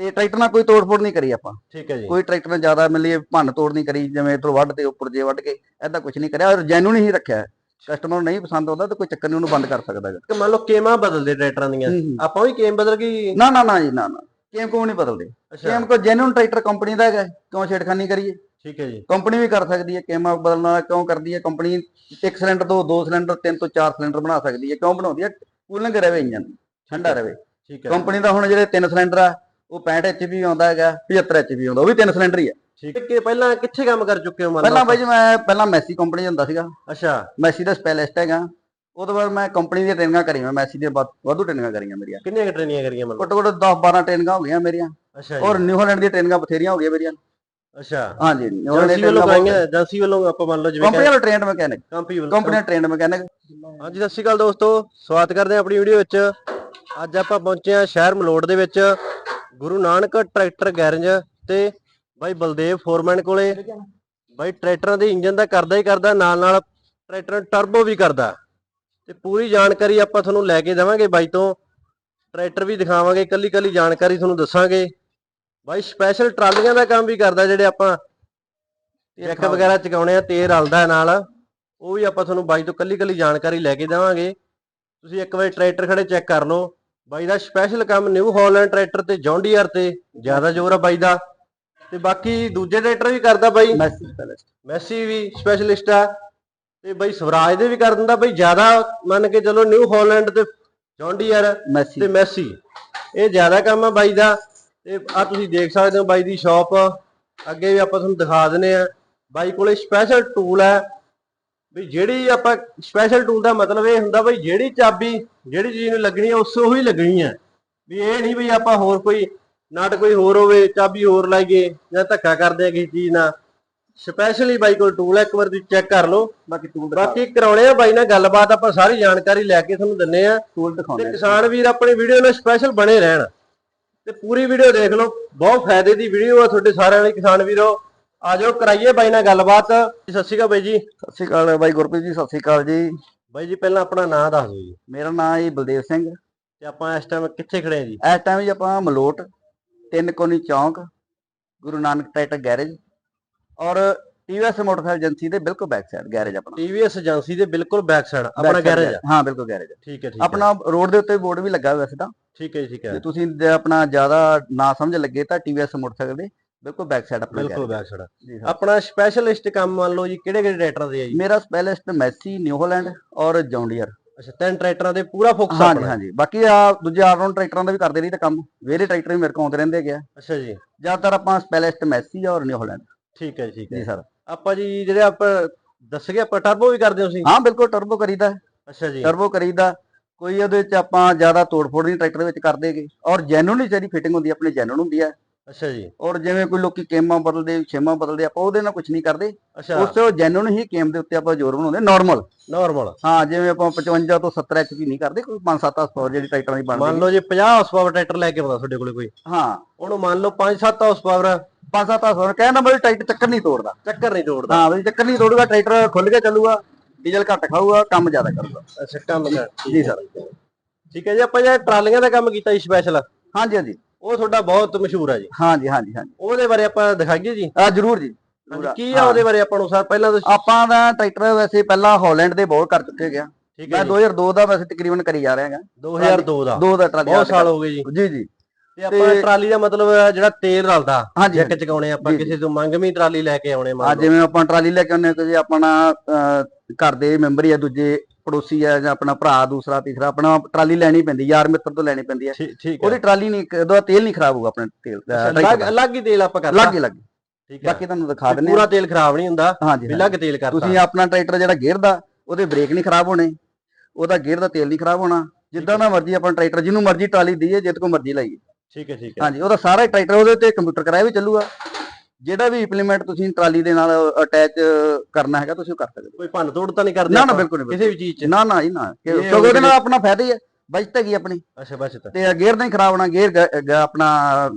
ਤੇ ਟਰੈਕਟਰ ਨਾਲ ਕੋਈ ਤੋੜ-ਫੋੜ ਨਹੀਂ ਕਰੀ ਆਪਾਂ। ਠੀਕ ਹੈ ਜੀ। ਕੋਈ ਟਰੈਕਟਰ ਨਾਲ ਜ਼ਿਆਦਾ ਮਿਲੀ ਭੰਨ ਤੋੜ ਨਹੀਂ ਕਰੀ ਜਿਵੇਂ ਇਧਰ ਵੱਢ ਤੇ ਉੱਪਰ ਜੇ ਵੱਢ ਕੇ ਐਦਾਂ ਕੁਝ ਨਹੀਂ ਕਰਿਆ ਔਰ ਜੈਨੂਨ ਹੀ ਰੱਖਿਆ ਕਸਟਮਰ ਨੂੰ ਨਹੀਂ ਪਸੰਦ ਆਉਂਦਾ ਤਾਂ ਕੋਈ ਚੱਕਰ ਨਹੀਂ ਉਹਨੂੰ ਬੰਦ ਕਰ ਸਕਦਾ ਹੈਗਾ। ਕਿ ਮੰਨ ਲਓ ਕੇਮਾਂ ਬਦਲਦੇ ਟਰੈਕਟਰਾਂ ਦੀਆਂ। ਹੂੰ, ਹੂੰ। ਆਪਾਂ ਵੀ ਕੇਮ ਬਦਲ ਗਈ? ਨਾ ਨਾ ਨਾ ਜੀ ਨਾ ਨਾ। ਕੇਮ ਕੋ ਨਹੀਂ ਬਦਲਦੇ? ਕੇਮ ਕੋ ਜੈਨੂਨ ਟਰੈਕਟਰ ਕੰਪਨੀ ਦਾ ਹੈਗਾ ਕਿਉਂ ਛੇੜਖਾਨੀ ਕਰੀਏ? ਠੀਕ ਹੈ ਜੀ। ਕੰਪਨੀ ਵੀ ਕਰ ਸਕਦੀ ਹੈ ਕੇਮਾ ਬਦਲਣਾ ਕਿਉਂ ਕਰਦੀ ਹੈ? ਕੰਪਨੀ ਇੱਕ ਸਿਲੰਡਰ ਤੋਂ ਦੋ ਸਿਲੰਡਰ ਤਿੰਨ ਤੋਂ ਚਾਰ ਸਿਲੰਡਰ ਬਣਾ ਸਕਦੀ ਹੈ। ਕਿਉਂ ਬਣਾਉਂਦੀ ਹੈ? ਕੂਲਿੰਗ ਰਵੇ ਇੰਜਨ ਠੰਡਾ ਰਵੇ ਠੀਕ ਹੈ। ਕੰਪਨੀ ਦਾ ਹੁਣ ਜਿਹੜੇ ਤਿੰਨ ਸਿਲੰਡਰ ਆ ਉਹ 65 ਐਚਪੀ ਆਉਂਦਾ ਹੈਗਾ 75 ਐਚਪੀ ਆਉਂਦਾ ਉਹ ਵੀ ਤਿੰਨ ਸਿਲੰਡਰ ਹੀ ਆ। ਠੀਕ ਕਿ ਪਹਿਲਾਂ ਕਿੱਥੇ ਕੰਮ ਕਰ ਚੁੱਕੇ ਹੋ ਮੰਨ ਪਹਿਲਾਂ ਬਾਈ ਜੀ ਮੈਂ ਪਹਿਲਾਂ ਮੈਸੀ ਕੰਪਨੀ ਹੁੰਦਾ ਸੀਗਾ। ਅੱਛਾ। ਮੈਸੀ ਦਾ ਸਪੈਸ਼ਲਿਸਟ ਹੈਗਾ। ਉਹ ਤੋਂ ਬਾਅਦ ਮੈਂ ਕੰਪਨੀ ਦੀਆਂ ਟ੍ਰੇਨਿੰਗਾਂ ਕਰੀਆਂ ਮੈਸੀ ਦੀਆਂ ਵੱਧ- ਵਾਧੂ ਟ੍ਰੇਨਿੰਗਾਂ ਕਰੀਆਂ ਮੇਰੀਆਂ। ਕਿੰਨੀਆਂ ਕੁ ਟ੍ਰੇਨਿੰਗਾਂ ਕਰੀਆਂ ਮੰਨ ਲਓ? ਘੱਟੋ ਘੱਟ 10 12 ਟ੍ਰੇਨਿੰਗਾਂ ਹੋ ਗਈਆਂ ਮੇਰੀਆਂ। ਅੱਛਾ ਜੀ। ਔਰ ਨਿਊਜ਼ੀਲੈਂਡ ਦੀਆਂ ਟ੍ਰੇਨਿੰਗਾਂ ਬਥੇਰੀਆਂ ਹੋ ਗਈਆਂ ਮੇਰੀਆਂ। ਅੱਛਾ। ਹਾਂਜੀ ਏਜੰਸੀ ਵੱਲੋਂ ਕਰਾਈਆਂ ਏਜੰਸੀ ਵੱਲੋਂ ਆਪਾਂ ਮੰਨ ਲਓ ਜਿਵੇਂ ਕੰਪਨੀ ਵਾਲਾ ਟ੍ਰੇਨਡ ਮਕੈਨਿਕ। ਕੰਪਨੀ ਵੱਲੋਂ ਕੰਪਨੀ ਟ੍ਰੇਨਡ ਮਕੈਨਿਕ। ਹਾਂਜੀ ਸਤਿ ਸ਼੍ਰੀ ਅਕਾਲ ਦੋਸਤੋ। ਸਵਾਗਤ ਕਰਦੇ ਹਾਂ ਆਪਣੀ ਵੀਡੀਓ ਵਿੱਚ। ਅੱਜ ਆਪਾਂ ਪਹੁੰਚੇ ਹਾਂ ਸ਼ਹਿਰ ਮਲੋੜ ਦੇ ਵਿੱਚ। ਗੁਰੂ ਨਾਨਕ ਟਰੈਕਟਰ ਗੈਰੇਜ ਤੇ ਬਾਈ ਬਲਦੇਵ ਫੋਰਮੈਨ ਕੋਲੇ। ਬਾਈ ਟਰੈਕਟਰਾਂ ਦੇ ਇੰਜਨ ਦਾ ਕਰਦਾ ਹੀ ਕਰਦਾ ਨਾਲ ਨਾਲ ਟਰੈਕਟਰ ਟਰਬੋ ਵੀ ਕਰਦਾ। ਤੇ ਪੂਰੀ ਜਾਣਕਾਰੀ ਆਪਾਂ ਤੁਹਾਨੂੰ ਲੈ ਕੇ ਦੇਵਾਂਗੇ ਬਾਈ ਤੋਂ। ਟਰੈਕਟਰ ਵੀ ਦਿਖਾਵਾਂਗੇ ਕੱਲੀ ਕੱਲੀ ਜਾਣਕਾਰੀ ਤੁਹਾਨੂੰ ਦੱਸਾਂਗੇ। ਬਾਈ ਸਪੈਸ਼ਲ ਟਰਾਲੀਆਂ ਦਾ ਕੰਮ ਵੀ ਕਰਦਾ ਜਿਹੜੇ ਆਪਾਂ ਚੈੱਕ ਵਗੈਰਾ ਚਕਾਉਣੇ ਆ ਤੇਲ ਰਲਦਾ ਨਾਲ। ਉਹ ਵੀ ਆਪਾਂ ਤੁਹਾਨੂੰ ਬਾਈ ਤੋਂ ਕੱਲੀ ਕੱਲੀ ਜਾਣਕਾਰੀ ਲੈ ਕੇ ਦੇਵਾਂਗੇ। ਤੁਸੀਂ ਇੱਕ ਵਾਰੀ ਟਰੈਕਟਰ ਖੜੇ ਚੈੱਕ ਕਰ ਲਓ। ਬਾਈ ਦਾ ਸਪੈਸ਼ਲ ਕੰਮ ਨਿਊ ਹਾਲੈਂਡ ਟਰੈਕਟਰ ਤੇ ਜੌਂਡੀਅਰ ਤੇ ਜ਼ਿਆਦਾ ਜ਼ੋਰ ਆ ਬਾਈ ਦਾ। ਤੇ ਬਾਕੀ ਦੂਜੇ ਟਰੈਕਟਰ ਵੀ ਕਰਦਾ ਬਾਈ। ਮੈਸੀ ਸਪੈਸ਼ਲਿਸਟ ਮੈਸੀ ਵੀ ਸਪੈਸ਼ਲਿਸਟ ਆ। ਤੇ ਬਾਈ ਸਵਰਾਜ ਦੇ ਵੀ ਕਰ ਦਿੰਦਾ ਬਾਈ ਜ਼ਿਆਦਾ ਮੰਨ ਕੇ ਚਲੋ ਨਿਊ ਹਾਲੈਂਡ ਤੇ ਜੌਂਡੀਅਰ ਤੇ ਮੈਸੀ ਇਹ ਜ਼ਿਆਦਾ ਕੰਮ ਆ ਬਾਈ ਦਾ। ਤੇ ਆ ਤੁਸੀਂ ਦੇਖ ਸਕਦੇ ਹੋ ਬਾਈ ਦੀ ਸ਼ਾਪ ਅੱਗੇ ਵੀ ਆਪਾਂ ਤੁਹਾਨੂੰ ਦਿਖਾ ਦਿੰਨੇ ਆ ਬਾਈ ਕੋਲੇ ਸਪੈਸ਼ਲ ਟੂਲ ਹੈ ਵੀ ਜਿਹੜੀ ਆਪਾਂ ਸਪੈਸ਼ਲ ਟੂਲ ਦਾ ਮਤਲਬ ਇਹ ਹੁੰਦਾ ਬਈ ਜਿਹੜੀ ਚਾਬੀ ਜਿਹੜੀ ਚੀਜ਼ ਨੂੰ ਲੱਗਣੀ ਹੈ ਉਸ ਉਹੀ ਲੱਗਣੀ ਹੈ ਵੀ ਇਹ ਨਹੀਂ ਵੀ ਆਪਾਂ ਹੋਰ ਕੋਈ ਨਟ ਕੋਈ ਹੋਰ ਹੋਵੇ ਚਾਬੀ ਹੋਰ ਲਾਈਏ ਜਾਂ ਧੱਕਾ ਕਰਦੇ ਆ ਕਿਸੇ ਚੀਜ਼ ਨਾਲ। ਸਪੈਸ਼ਲੀ ਬਾਈ ਕੋਲ ਟੂਲ ਹੈ ਇੱਕ ਵਾਰ ਤੁਸੀਂ ਚੈੱਕ ਕਰ ਲਓ। ਬਾਕੀ ਟੂਲ ਬਾਕੀ ਕਰਾਉਣੇ ਆ ਬਾਈ ਨਾਲ ਗੱਲਬਾਤ ਆਪਾਂ ਸਾਰੀ ਜਾਣਕਾਰੀ ਲੈ ਕੇ ਤੁਹਾਨੂੰ ਦਿੰਨੇ ਆ। ਟੂਲ ਤੇ ਦਿਖਾਉਂਦੇ ਕਿਸਾਨ ਵੀਰ ਆਪਣੀ ਵੀਡੀਓ ਨਾਲ ਸਪੈਸ਼ਲ ਬਣੇ ਰਹਿਣ। ਤੇ ਪੂਰੀ ਵੀਡੀਓ ਦੇਖ ਲਓ। ਬਹੁਤ ਫਾਇਦੇ ਦੀ ਵੀਡੀਓ ਆ ਤੁਹਾਡੇ ਸਾਰਿਆਂ ਲਈ ਕਿਸਾਨ ਵੀਰੋ। ਆ ਜਾਓ ਕਰਾਈਏ ਬਾਈ ਨਾਲ ਗੱਲਬਾਤ। ਸਤਿ ਸ਼੍ਰੀ ਅਕਾਲ ਬਾਈ ਜੀ। ਸਤਿ ਸ਼੍ਰੀ ਅਕਾਲ ਬਾਈ ਗੁਰਪ੍ਰੀਤ ਜੀ ਸਤਿ ਸ਼੍ਰੀ ਅਕਾਲ ਜੀ। ਬਾਈ ਜੀ ਪਹਿਲਾਂ ਆਪਣਾ ਨਾਮ ਦੱਸ ਦਿਓ ਜੀ। ਮੇਰਾ ਨਾਮ ਹੈ ਜੀ ਬਲਦੇਵ ਸਿੰਘ। ਤੇ ਆਪਾਂ ਇਸ ਟਾਈਮ ਕਿੱਥੇ ਖੜੇ ਆ ਜੀ? ਇਸ ਟਾਈਮ ਜੀ ਆਪਾਂ ਮਲੋਟ ਤਿੰਨ ਕੋਨੀ ਚੌਂਕ ਗੁਰੂ ਨਾਨਕ ਟਰੈਕਟਰ ਗੈਰੇਜ ਔਰ ਟੀਵੀਐਸ ਮੋਟਰਸਾਈਕਲ ਏਜੰਸੀ ਦੇ ਬਿਲਕੁਲ ਬੈਕ ਸਾਈਡ ਗੈਰੇਜ ਆਪਣਾ। ਟੀਵੀਐਸ ਏਜੰਸੀ ਦੇ ਬਿਲਕੁਲ ਬੈਕ ਸਾਈਡ ਆਪਣਾ ਗੈਰੇਜ ਹਾਂ। ਬਿਲਕੁਲ ਗੈਰੇਜ ਠੀਕ ਹੈ ਠੀਕ ਆਪਣਾ ਰੋਡ ਦੇ ਉੱਤੇ ਬੋਰਡ ਵੀ ਲੱਗਾ ਹੋਇਆ ਵੈਸੇ ਤਾਂ। ਠੀਕ ਹੈ ਜੀ, ਠੀਕ ਹੈ। ਜੇ ਤੁਸੀਂ ਆਪਣਾ ਜ਼ਿਆਦਾ ਨਾ ਸਮਝ ਲੱਗੇ ਤਾਂ ਟੀਵੀਐਸ ਮੋਟਰਸਾਈਕਲ ਦੇ ਬਿਲਕੁਲ ਬੈਕ ਸਾਈਡ ਆਪਣਾ ਬਿਲਕੁਲ ਬੈਕ ਸਾਈਡ ਆਪਣਾ ਸਪੈਸ਼ਲਿਸਟ ਕੰਮ ਮੰਨ ਲਓ ਜੀ ਕਿਹੜੇ ਕਿਹੜੇ ਟਰੈਕਟਰਾਂ ਦੇ ਆ ਜੀ? ਮੇਰਾ ਸਪੈਸ਼ਲਿਸਟ ਮੈਸੀ ਨਿਊਜ਼ੀਲੈਂਡ ਔਰ ਜੌਂਡੀਅਰ। ਅੱਛਾ ਤਿੰਨ ਟਰੈਕਟਰਾਂ ਦੇ ਪੂਰਾ ਫੋਕਸ ਹਾਂਜੀ ਆਪਣਾ। ਹਾਂਜੀ। ਬਾਕੀ ਆ ਦੂਜੇ ਆਲਰਾਊਂਡ ਟਰੈਕਟਰਾਂ ਦਾ ਵੀ ਕਰਦੇ ਰਹੀ ਤਾਂ ਕੰਮ। ਵੇਰੇ ਟਰੈਕਟਰ ਵੀ ਮੇਰੇ ਕੋਲ ਆਉਂਦੇ ਰਹਿੰਦੇ ਹੈਗੇ ਆ। ਅੱਛਾ ਜੀ। ਜ਼ਿਆਦਾਤਰ ਆਪਾਂ ਸਪੈਸ਼ਲਿਸਟ ਮੈਸੀ ਔਰ ਨਿਊਜ਼ੀਲੈਂਡ ਠੀਕ ਹੈ ਠੀਕ ਹੈ। ਜੀ ਸਰ। ਆਪਾਂ ਜੀ ਜਿਹੜੇ ਆਪਾਂ ਦੱਸ ਗਏ ਆਪਾਂ ਟਰਬੋ ਵੀ ਕਰਦੇ ਹੋ ਸੀ ਹਾਂ ਬਿਲਕੁਲ ਟਰਬੋ ਕਰੀਦਾ। ਅੱਛਾ ਜੀ। ਟਰਬੋ ਕਰੀਦਾ। ਕੋਈ ਉਹਦੇ ਵਿੱਚ ਆਪਾਂ ਜ਼ਿਆਦਾ ਤੋੜ-ਫੋੜ ਨਹੀਂ ਟਰੈਕਟਰ ਵਿੱਚ ਕਰਦੇਗੇ ਔਰ ਜੈਨੂਨਲੀ ਜਿਹੜੀ ਫਿਟਿੰਗ ਹੁੰਦੀ ਆਪਣੀ ਜੈਨੂਨ ਹੁੰਦੀ ਹੈ ਅੱਛਾ ਜੀ। ਔਰ ਜਿਵੇਂ ਕੋਈ ਲੋਕੀ ਕੇਮਾਂ ਬਦਲਦੇ ਛੇਮਾਂ ਬਦਲਦੇ ਆਪਾਂ ਉਹਦੇ ਨਾਲ ਕੁਝ ਨਹੀਂ ਕਰਦੇ। ਅੱਛਾ। ਉਸ ਤੋਂ ਜੈਨੂਨ ਹੀ ਕੇਮ ਦੇ ਉੱਤੇ ਆਪਾਂ ਜ਼ੋਰ ਬਣਾਉਂਦੇ ਨਾਰਮਲ ਨਾਰਮਲ ਹਾਂ ਜਿਵੇਂ ਆਪਾਂ 55 ਤੋਂ 70 ਐਚਪੀ ਨਹੀਂ ਕਰਦੇ ਕੋਈ 5-7 ਹਾਰਸ ਜਿਹੜੀ ਟਰੈਕਟਰਾਂ ਦੀ ਮੰਨ ਬਣਦੀ ਲਓ ਜੇ 50 ਹਾਰਸ ਪਾਵਰ ਟਰੈਕਟਰ ਲੈ ਕੇ ਆਉਂਦਾ ਤੁਹਾਡੇ ਕੋਲੇ ਕੋਈ। ਹਾਂ। ਉਹਨੂੰ ਮੰਨ ਲਓ 5-7 ਹਾਰਸ ਪਾਵਰ 5-7 ਹਾਰਸ ਕਹਿਣ ਦਾ ਮਤਲਬ ਟਰੈਕਟਰ ਚੱਕਰ ਨਹੀਂ ਤੋੜਦਾ। ਚੱਕਰ ਨਹੀਂ ਤੋੜਦਾ। ਹਾਂ ਵੀ ਚੱਕਰ ਨਹੀਂ ਤੋੜੂਗਾ ਟਰੈਕਟਰ ਖੁੱਲ ਕੇ ਚੱਲੂਗਾ ਡੀਜ਼ਲ ਘੱਟ ਖਾਊਗਾ ਕੰਮ ਜ਼ਿਆਦਾ ਕਰੂਗਾ। ਅੱਛਾ ਕੰਮ ਜੀ ਸਰ। ਠੀਕ ਹੈ ਜੀ ਆਪਾਂ ਜੇ ਟਰਾਲੀਆਂ ਦਾ ਕੰਮ ਕੀਤਾ ਜੀ ਸਪੈਸ਼ਲ ਹਾਂਜੀ ਹਾਂਜੀ। ਉਹ ਤੁਹਾਡਾ ਬਹੁਤ ਮਸ਼ਹੂਰ ਆ ਜੀ। ਹਾਂਜੀ ਹਾਂਜੀ ਹਾਂਜੀ। ਉਹਦੇ ਬਾਰੇ ਆਪਾਂ ਦਿਖਾਈਏ ਜੀ? ਆ ਜਰੂਰ ਜੀ। ਕੀ ਆ ਉਹਦੇ ਬਾਰੇ ਆਪਾਂ ਨੂੰ ਸਰ ਪਹਿਲਾਂ ਤਾਂ ਆਪਾਂ ਦਾ ਟਰੈਕਟਰ ਵੈਸੇ ਪਹਿਲਾਂ ਹਾਲੈਂਡ ਦੇ ਬਹੁਤ ਕਰ ਚੁੱਕੇ ਗਿਆ ਠੀਕ ਹੈ ਮੈਂ ਜੀ। 2002 ਦਾ ਵੈਸੇ ਤਕਰੀਬਨ ਕਰੀ ਜਾ ਰਿਹਾ ਹੈਗਾ। 2002 ਦਾ ਦੋ। ਦਾ ਟਰਾਲੀ ਬਹੁਤ ਸਾਲ ਹੋ ਗਏ ਜੀ। ਜੀ ਜੀ। ਤੇ ਆਪਾਂ ਟਰਾਲੀ ਦਾ ਮਤਲਬ ਜਿਹੜਾ ਤੇਲ ਰਲਦਾ ਜੱਕ ਚਕਾਉਣੇ ਆਪਾਂ ਜੀ, ਜੀ। ਕਿਸੇ ਤੋਂ ਮੰਗਵੀਂ ਟਰਾਲੀ ਲੈ ਕੇ ਆਉਣੇ ਮੰਨ ਲਓ। ਜਿਵੇਂ ਆਪਾਂ ਟਰਾਲੀ ਲੈ ਕੇ ਆਉਂਦੇ ਹਾਂ ਕਿ ਆਪਣਾ ਘਰ ਦੇ ਮੈਂਬਰ ਹੀ ਆ ਦੂਜੇ ਪੜੋਸੀ ਆ ਜਾਂ ਆਪਣਾ ਭਰਾ ਦੂਸਰਾ ਤੀਸਰਾ ਆਪਣਾ ਟਰਾਲੀ ਲੈਣੀ ਪੈਂਦੀ ਯਾਰ ਮਿੱਤਰ ਤੋਂ ਲੈਣੀ ਪੈਂਦੀ ਹੈ ਠੀਕ ਹੈ ਉਹਦੀ ਟਰਾਲੀ ਨਹੀਂ ਉਹਦਾ ਤੇਲ ਨਹੀਂ ਖਰਾਬ ਹੋਊਗਾ ਆਪਣੇ ਤੇਲ ਅਲੱਗ। ਅਲੱਗ ਹੀ ਤੇਲ ਆਪਾਂ ਕਰਤਾ। ਲੱਗ ਹੀ ਲੱਗ ਹੀ। ਠੀਕ ਹੈ ਬਾਕੀ ਤੁਹਾਨੂੰ ਦਿਖਾ ਦਿੰਦੇ ਪੂਰਾ ਹਾਂ ਤੇਲ ਖਰਾਬ ਨਹੀਂ ਹੁੰਦਾ। ਅਲੱਗ ਤੇਲ ਕਰਤਾ। ਤੁਸੀਂ ਆਪਣਾ ਟਰੈਕਟਰ ਜਿਹੜਾ ਗੇਅਰਦਾ ਉਹਦੇ ਬ੍ਰੇਕ ਨਹੀਂ ਖਰਾਬ ਹੋਣੇ ਉਹਦਾ ਗੇਅਰ ਦਾ ਤੇਲ ਨਹੀਂ ਖਰਾਬ ਹੋਣਾ ਜਿੱਦਾਂ ਦਾ ਮਰਜ਼ੀ ਆਪਣਾ ਟਰੈਕਟਰ ਜਿਹਨੂੰ ਮਰਜ਼ੀ ਟਰਾਲੀ ਦਈਏ ਜਿੱਦ ਕੋ ਮਰਜ਼ੀ ਲਾਈਏ। ਠੀਕ ਹੈ ਠੀਕ ਹੈ ਹਾਂਜੀ ਉਹਦਾ ਸਾਰਾ ਟਰੈਕਟਰ ਉਹਦੇ ਤੇ ਕੰਪਿਊਟਰ ਕਰਾਇਆ ਵੀ ਚੱਲੂਗਾ। ਜਿਹੜਾ ਵੀ ਇੰਪਲੀਮੈਂਟ ਤੁਸੀਂ ਟਰਾਲੀ ਦੇ ਨਾਲ ਅਟੈਚ ਕਰਨਾ ਹੈਗਾ ਤੁਸੀਂ ਉਹ ਕਰ ਸਕਦੇ ਕੋਈ ਭੰਨ ਤੋੜ ਤਾਂ ਨਹੀਂ ਕਰਦੇ ਨਾ ਨਾ ਬਿਲਕੁਲ ਨਹੀਂ ਕਿਸੇ ਵੀ ਚੀਜ਼ 'ਚ? ਨਾ ਨਾ ਜੀ ਨਾ। ਕਿਉਂਕਿ ਉਹਦੇ ਨਾਲ ਆਪਣਾ ਫਾਇਦਾ ਹੀ ਹੈ ਬਚਤ ਹੈਗੀ ਆਪਣੀ। ਅੱਛਾ ਬਸ ਤਾਂ ਗੇਅਰ ਨਹੀਂ ਖਰਾਬ ਹੋਣਾ ਗੇਅਰ ਆਪਣਾ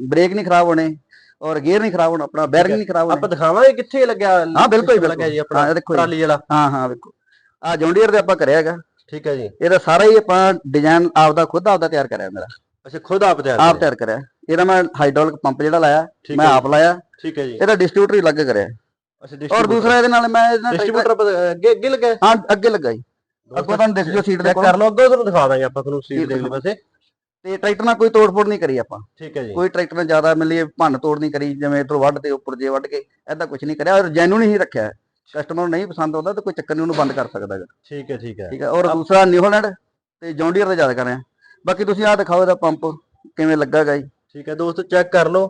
ਬ੍ਰੇਕ ਨਹੀਂ ਖਰਾਬ ਹੋਣੇ ਔਰ ਗੇਅਰ ਨਹੀਂ ਖਰਾਬ ਹੋਣਾ ਆਪਣਾ ਬੈਰਿੰਗ ਨਹੀਂ ਖਰਾਬ ਹੋਣਾ। ਆਪਾਂ ਦਿਖਾਵਾਂਗੇ ਕਿੱਥੇ ਲੱਗਿਆ ਹਾਂ ਬਿਲਕੁਲ ਲੱਗਿਆ ਜੀ ਆਪਣਾ। ਟਰਾਲੀ ਵਾਲਾ। ਹਾਂ ਹਾਂ ਵੇਖੋ। ਆ ਜੌਂਡੀਅਰ ਦੇ ਆਪਾਂ ਕਰਿਆ ਹੈਗਾ। ਠੀਕ ਹੈ ਜੀ। ਇਹਦਾ ਸਾਰਾ ਹੀ ਆਪਾਂ ਡਿਜ਼ਾਈਨ ਆਪਦਾ ਖੁਦ ਆਪਦਾ ਤਿਆਰ ਕਰਿਆ ਮੇਰਾ। ਅੱਛਾ ਖੁਦ ਆਪ ਤਿਆਰ ਆਪ ਕਰਿਆ। ਤਿਆਰ ਕਰਿਆ। ਇਹਦਾ ਮੈਂ ਹਾਈਡ੍ਰੋਲਿਕ ਪੰਪ ਜਿਹੜਾ ਲਾਇਆ ਮੈਂ ਆਪ ਲਾਇਆ। ਠੀਕ ਹੈ ਜੀ। ਇਹਦਾ ਡਿਸਟ੍ਰੀਬਿਊਟਰ ਹੀ ਲੱਗ ਕਰਿਆ। ਅੱਛਾ ਔਰ ਦੂਸਰਾ ਇਹਦੇ ਨਾਲ ਮੈਂ ਇਹਦੇ ਨਾਲ ਡਿਸਟ੍ਰੀਬਿਊਟਰ ਅੱਗੇ ਅੱਗੇ ਲੱਗਾ ਹਾਂ? ਅੱਗੇ ਲੱਗਾ ਜੀ। ਅੱਗੋਂ ਤੁਹਾਨੂੰ ਦਿਖ ਜੋ ਸੀਟ ਦੇ ਕਰ ਲਓ ਅੱਗੇ ਤੁਹਾਨੂੰ ਦਿਖਾ ਦਾਂਗੇ ਆਪਾਂ ਤੁਹਾਨੂੰ ਸੀਟ ਲਈ ਪਾਸੇ। ਤੇ ਟਰੈਕਟਰ ਨਾਲ ਕੋਈ ਤੋੜ-ਫੋੜ ਨਹੀਂ ਕਰੀ ਆਪਾਂ। ਠੀਕ ਹੈ ਜੀ। ਕੋਈ ਟਰੈਕਟਰ ਨੇ ਜ਼ਿਆਦਾ ਮਿਲੀ ਭੰਨ ਤੋੜ ਨਹੀਂ ਕਰੀ ਜਿਵੇਂ ਇਧਰੋਂ ਵੱਢ ਤੇ ਉੱਪਰ ਜੇ ਵੱਢ ਕੇ ਐਦਾਂ ਕੁਝ ਨਹੀਂ ਕਰਿਆ। ਔਰ ਜੈਨੂਨ ਹੀ ਰੱਖਿਆ। ਕਸਟਮਰ ਨੂੰ ਨਹੀਂ ਪਸੰਦ ਆਉਂਦਾ ਤਾਂ ਕੋਈ ਚੱਕਰ ਨਹੀਂ ਉਹਨੂੰ ਬੰਦ ਕਰ ਸਕਦਾ ਹੈਗਾ। ਠੀਕ ਹੈ ਠੀਕ ਹੈ। ਠੀਕ ਹੈ ਔਰ ਦੂਸਰਾ ਨਿਊਜ਼ੀਲੈਂਡ ਤੇ ਜੌਂਡੀਅਰ ਦਾ ਜ਼ਿਆਦਾ ਕਰ ਰਿਹਾ। ਬਾਕੀ ਤੁਸੀਂ ਆਹ ਦਿਖਾਓ ਇਹਦਾ ਪੰਪ ਕਿਵੇਂ ਲੱਗਾਗਾ ਜੀ। ਠੀਕ ਹੈ ਦੋਸਤੋ ਚੈੱਕ ਕਰ ਲਓ।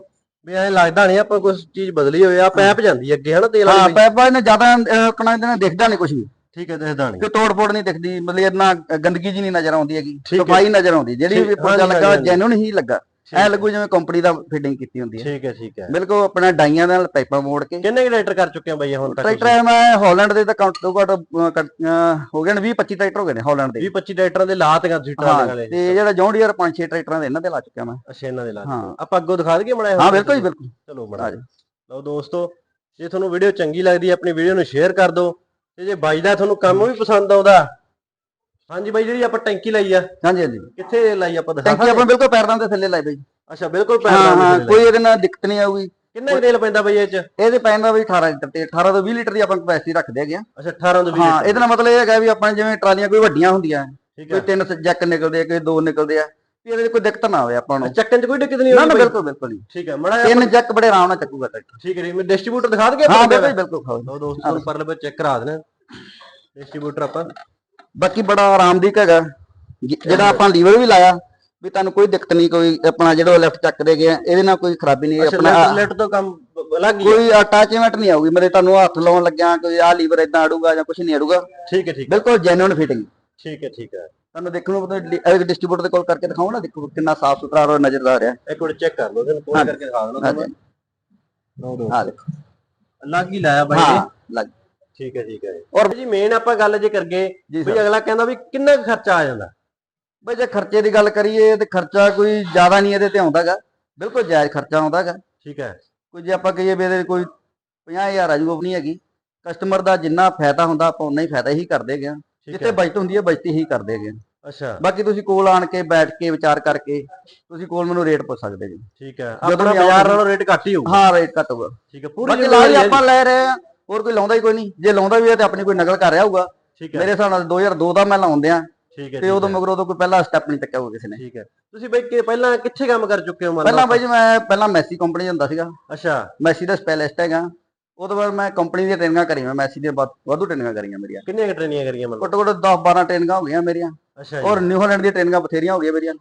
ਵੀ ਐਂ ਲੱਗਦਾ ਨਹੀਂ ਆਪਾਂ ਕੁਝ ਚੀਜ਼ ਬਦਲੀ ਹੋਈ ਆ ਪੈਪ ਜਾਂਦੀ ਹੈ ਅੱਗੇ ਹਨਾ ਤੇਲ ਹਾਂ ਵਾਲੀ। ਪੈਪਾ ਇਹਨੇ ਜ਼ਿਆਦਾ ਕਣਾ ਇਹਦੇ ਨਾਲ ਦਿਖਦਾ ਨਹੀਂ ਕੁਝ ਵੀ। ਠੀਕ ਹੈ ਦਿਖਦਾ ਨਹੀਂ ਕਿ ਤੋੜ-ਫੋੜ ਨਹੀਂ ਦਿਖਦੀ ਮਤਲਬ ਇਹਨਾਂ ਗੰਦਗੀ ਜੀ ਨਹੀਂ ਨਜ਼ਰ ਆਉਂਦੀ ਹੈਗੀ ਠੀਕ ਹੈ। ਸਫ਼ਾਈ ਨਜ਼ਰ ਆਉਂਦੀ ਜਿਹੜੀ ਠੀਕ- ਵੀ ਪੁਰਜਾ ਹਾਂਜੀ, ਲੱਗਾ ਹਾਂਜੀ, ਜੈਨੂਨ ਹੀ ਲੱਗਾ। ਐ ਲੱਗੂ ਜਿਵੇਂ ਕੰਪਨੀ ਦਾ ਫਿਟਿੰਗ ਕੀਤੀ ਹੁੰਦੀ ਹੈ। ਠੀਕ ਹੈ ਠੀਕ ਹੈ। ਬਿਲਕੁਲ ਆਪਣਾ ਡਾਈਆਂ ਨਾਲ ਪਾਈਪਾਂ ਮੋੜ ਕੇ। ਕਿੰਨੇ ਟਰੈਕਟਰ ਕਰ ਚੁੱਕੇ ਆ ਬਈ ਹੁਣ ਤੱਕ ਟਰੈਕਟਰ ਮੈਂ ਹਾਲੈਂਡ ਦੇ ਤਾਂ ਕਾਊਂਟ ਤੋਂ ਘੱਟ ਹੋ ਗਏ ਨੇ 20 25 ਟਰੈਕਟਰ ਹੋ ਗਏ ਨੇ ਹਾਲੈਂਡ ਦੇ। 20 25 ਟਰੈਕਟਰਾਂ ਦੇ ਲਾਤੀਆਂ ਤੁਸੀਂ ਟਰਾਲੇ ਵਾਲੇ। ਤੇ ਜਿਹੜਾ ਜੌਂਡੀਅਰ 5-6 ਟਰੈਕਟਰਾਂ ਦੇ ਇਹਨਾਂ ਦੇ ਲਾ ਚੁੱਕਿਆ ਮੈਂ। ਅੱਛਾ ਇਹਨਾਂ ਦੇ ਲਾ ਹਾਂ। ਆਪਾਂ ਅੱਗੋਂ ਦਿਖਾ ਦਈਏ ਬਣਾਇਆ ਹਾਂ ਬਿਲਕੁਲ ਜੀ ਬਿਲਕੁਲ। ਚਲੋ ਬਣਾ। ਲਓ ਦੋਸਤੋ ਜੇ ਤੁਹਾਨੂੰ ਵੀਡੀਓ ਚੰਗੀ ਲੱਗਦੀ ਹੈ ਆਪਣੀ ਵੀਡੀਓ ਨੂੰ ਸ਼ੇਅਰ ਕਰ ਦਿਓ। ਤੇ ਜੇ ਬਾਈ ਦਾ ਤੁਹਾਨੂੰ ਕੰਮ ਵੀ ਪਸੰਦ ਆਉਂਦਾ ਹਾਂਜੀ ਬਾਈ ਜਿਹੜੀ ਆਪਾਂ ਟੈਂਕੀ ਲਾਈ ਆ। ਹਾਂਜੀ ਹਾਂਜੀ। ਕਿੱਥੇ ਲਾਈ ਆਪਾਂ ਦਿਖਾ ਟੈਂਕੀ ਆਪਾਂ ਬਿਲਕੁਲ ਪੈਰਾਂ ਦੇ ਥੱਲੇ ਲਾਈ ਬਈ। ਅੱਛਾ ਬਿਲਕੁਲ ਪੈਰ ਹਾਂ ਥੱਲੇ। ਕੋਈ ਇਹਦੇ ਨਾਲ ਦਿੱਕਤ ਨਹੀਂ ਆਊਗੀ। ਕਿੰਨਾ ਤੇਲ ਪੈਂਦਾ ਬਈ ਇਹ ਚ? ਇਹਦੇ ਪੈਂਦਾ ਬਈ 18 ਲੀਟਰ ਤੇ 18 ਤੋਂ 20 ਲੀਟਰ ਦੀ ਆਪਾਂ ਕਪੈਸਿਟੀ ਰੱਖਦੇ ਹੈਗੇ ਆ। ਅੱਛਾ 18 ਤੋਂ 20 ਹਾਂ ਇਹਦਾ ਮਤਲਬ ਇਹ ਹੈਗਾ ਵੀ ਆਪਾਂ ਜਿਵੇਂ ਟਰਾਲੀਆਂ ਕੋਈ ਵੱਡੀਆਂ ਹੁੰਦੀਆਂ ਕੋਈ ਤਿੰਨ ਜੈਕ ਨਿਕਲਦੇ ਆ ਕੋਈ ਦੋ ਨਿਕਲਦੇ ਆ ਵੀ ਇਹਦੇ ਕੋਈ ਦਿੱਕਤ ਨਾ ਆਵੇ ਆਪਾਂ ਨੂੰ। ਚੱਕਣ ਚ ਕੋਈ ਦਿੱਕਤ ਨਹੀਂ ਨਾ ਨਾ ਬਿਲਕੁਲ ਬਿਲਕੁਲ ਨਹੀਂ ਠੀਕ ਹੈ ਮੜਾ ਤਿੰਨ ਜੈਕ ਬੜੇ ਆਰਾਮ ਨਾਲ ਚੱਕੂਗਾ ਟਰੈਕਟਰ ਠੀਕ ਹੈ ਜੀ ਮੈਂ ਡਿਸਟ੍ਰੀਬਿਊਟਰ ਦਿਖਾ ਦਈਏ ਹਾਂ ਬਿਲਕੁਲ ਬਿਲਕੁਲ ਖਾਓ। ਦੋਸਤੋ ਪਰਲੇ ਵਿੱਚ ਚੈੱਕ ਕਰਾ ਦੇਣਾ। ਡਿਸਟ੍ਰੀਬਿਊਟਰ ਆਪਾਂ। ਬਾਕੀ ਬੜਾ ਆਰਾਮਦਾਇਕ ਹੈਗਾ। ਜਿ- ਜਿਹੜਾ ਆਪਾਂ ਲੀਵਰ ਵੀ ਲਾਇਆ ਵੀ ਤੁਹਾਨੂੰ ਕੋਈ ਦਿੱਕਤ ਨਹੀਂ ਕੋਈ ਆਪਣਾ ਜਿਹੜਾ ਲੈਫਟ ਚੱਕਦੇ ਗਏ ਆ, ਇਹਦੇ ਨਾਲ ਕੋਈ ਖਰਾਬੀ ਨਹੀਂ ਅੱਛਾ ਆਪਣਾ ਲੈਟ ਲੈਟ ਤੋਂ ਕੰਮ ਬ- ਲੱਗ ਗਿਆ। ਕੋਈ ਅਟੈਚਮੈਂਟ ਨਹੀਂ ਆਊਗੀ ਮੇਰੇ ਤੁਹਾਨੂੰ ਹੱਥ ਲਾਉਣ ਲੱਗਿਆ ਕੋਈ ਆਹ ਲੀਵਰ ਇਦਾਂ ਅੜੂਗਾ ਜਾਂ ਕੁਝ ਨਹੀਂ ਅੜੂਗਾ। ਠੀਕ ਹੈ ਠੀਕ ਹੈ। ਬਿਲਕੁਲ ਜੈਨੂਇਨ ਫਿਟਿੰਗ ਠੀਕ ਹੈ ਠੀਕ ਹੈ। ਤੁਹਾਨੂੰ ਦੇਖਣ ਨੂੰ ਪਤਾ ਡਿਸਟ੍ਰੀਬਿਊਟਰ ਦੇ ਕੋਲ ਕਰਕੇ ਦਿਖਾਓ ਨਾ ਦੇਖੋ ਕਿੰਨਾ ਸਾਫ਼ ਸੁਥਰਾ ਔਰ ਨਜ਼ਰ ਆ। ਰਿਹਾ ਇੱਕ ਵਾਰ ਚੈੱਕ ਕਰ ਲਓ ਕੋਈ ਹਾਂਜੀ। ਕਰਕੇ ਦਿਖਾ ਦੇਣਾ ਹਾਂਜੀ। ਤੁਹਾਨੂੰ। ਲਓ ਹਾਂ ਦੇਖੋ। ਅਲੱਗ ਹੀ ਲਾਇਆ ਬਾਈ ਨੇ। ਹਾਂ ਲੱਗ ਠੀਕ ਹੈ ਠੀਕ ਹੈ ਔਰ ਜੀ ਮੇਨ ਆਪਾਂ ਗੱਲ ਜੇ ਕਰਗੇ ਵੀ ਅਗਲਾ ਕਹਿੰਦਾ ਵੀ ਕਿੰਨਾ ਖਰਚਾ ਆ ਜਾਂਦਾ? ਬਈ ਜੇ ਖਰਚੇ ਦੀ ਗੱਲ ਕਰੀਏ ਤੇ ਖਰਚਾ ਕੋਈ ਜ਼ਿਆਦਾ ਨਹੀਂ ਇਹਦੇ ਤੇ ਆਉਂਦਾਗਾ। ਬਿਲਕੁਲ ਜਾਇਜ਼ ਖਰਚਾ ਆਉਂਦਾਗਾ। ਠੀਕ ਹੈ। ਕੋਈ ਜੇ ਆਪਾਂ ਕਹੀਏ ਵੀ ਇਹਦੇ ਕੋਈ 50000 ਆਜੂ ਉਹ ਨਹੀਂ ਹੈਗੀ। ਕਸਟਮਰ ਦਾ ਜਿੰਨਾ ਫਾਇਦਾ ਹੁੰਦਾ ਆਪਾਂ ਉਨਾ ਹੀ ਫਾਇਦਾ ਹੀ ਕਰਦੇ ਗਏ ਜਿੱਥੇ ਬਚਤ ਹੁੰਦੀ ਹੈ ਬਚਤ ਹੀ ਕਰਦੇ ਗਏ। ਅੱਛਾ। ਬਾਕੀ ਤੁਸੀਂ ਕੋਲ ਆਣ ਕੇ ਬੈਠ ਕੇ ਵਿਚਾਰ ਕਰਕੇ ਤੁਸੀਂ ਕੋਲ ਮੈਨੂੰ ਰੇਟ ਪੁੱਛ ਸਕਦੇ ਜੀ। ਠੀਕ ਹੈ। ਆਪਣਾ ਬਾਜ਼ਾਰ ਨਾਲੋਂ ਰੇਟ ਘੱਟ ਹੀ ਹੋਊਗਾ। ਹਾਂ ਰੇਟ ਘੱਟ ਹੋਊਗਾ। ਠੀਕ ਹੈ ਪੂਰੀ ਬਾਕੀ ਜ਼ਿੰਮੇਵਾਰੀ ਲਾਈ ਹੈ ਜੀ। ਆਪਾਂ ਲੈ ਰਹੇ ਆ ਹੋਰ ਕੋਈ ਲਾਉਂਦਾ ਹੀ ਕੋਈ ਨਹੀਂ। ਜੇ ਲਾਉਂਦਾ ਵੀ ਹੈ ਤੇ ਆਪਣੀ ਕੋਈ ਨਕਲ ਕਰ ਰਿਹਾ ਹੋਊਗਾ ਠੀਕ ਹੈ। ਮੇਰੇ ਹਿਸਾਬ ਨਾਲ 2002 ਦਾ ਮੈਂ ਲਾਉਂਦੇ ਆ ਠੀਕ ਹੈ ਤੇ ਉਦੋਂ ਮਗਰੋਂ ਉਦੋਂ ਕੋਈ ਪਹਿਲਾ ਸਟੈਪ ਨਹੀਂ ਚੱਕਿਆ ਹੋਊ ਕਿਸੇ ਨੇ। ਠੀਕ ਹੈ। ਤੁਸੀਂ ਬਈ ਕਿ ਪਹਿਲਾਂ ਕਿੱਥੇ ਕੰਮ ਕਰ ਚੁੱਕੇ ਹੋ ਮੰਨ ਪਹਿਲਾਂ ਬਾਈ ਜੀ ਮੈਂ ਪਹਿਲਾਂ ਮੈਸੀ ਕੰਪਨੀ ਹੁੰਦਾ ਸੀਗਾ। ਅੱਛਾ। ਮੈਸੀ ਦਾ ਸਪੈਸ਼ਲਿਸਟ ਹੈਗਾ। ਤੋਂ ਬਾਅਦ ਮੈਂ ਕੰਪਨੀ ਦੀਆਂ ਟ੍ਰੇਨਿੰਗਾਂ ਕਰੀਆਂ। ਮੈਸੀ ਦੀਆਂ ਵੱਧ- ਟ੍ਰੇਨਿੰਗਾਂ ਕਰੀਆਂ ਮੇਰੀਆਂ। ਕਿੰਨੀਆਂ ਟ੍ਰੇਨਿੰਗਾਂ ਕਰੀਆਂ ਮੰਨ ਘੱਟੋ ਘੱਟ 10 12 ਟ੍ਰੇਨਿੰਗਾਂ ਹੋ ਗਈਆਂ ਮੇਰੀਆਂ। ਅੱਛਾ ਔਰ ਨਿਊਜ਼ੀਲੈਂਡ ਦੀਆਂ ਟ੍ਰੇਨਿੰਗਾਂ ਬਥੇਰੀਆਂ ਹੋ ਗਈਆਂ ਮੇਰੀਆਂ।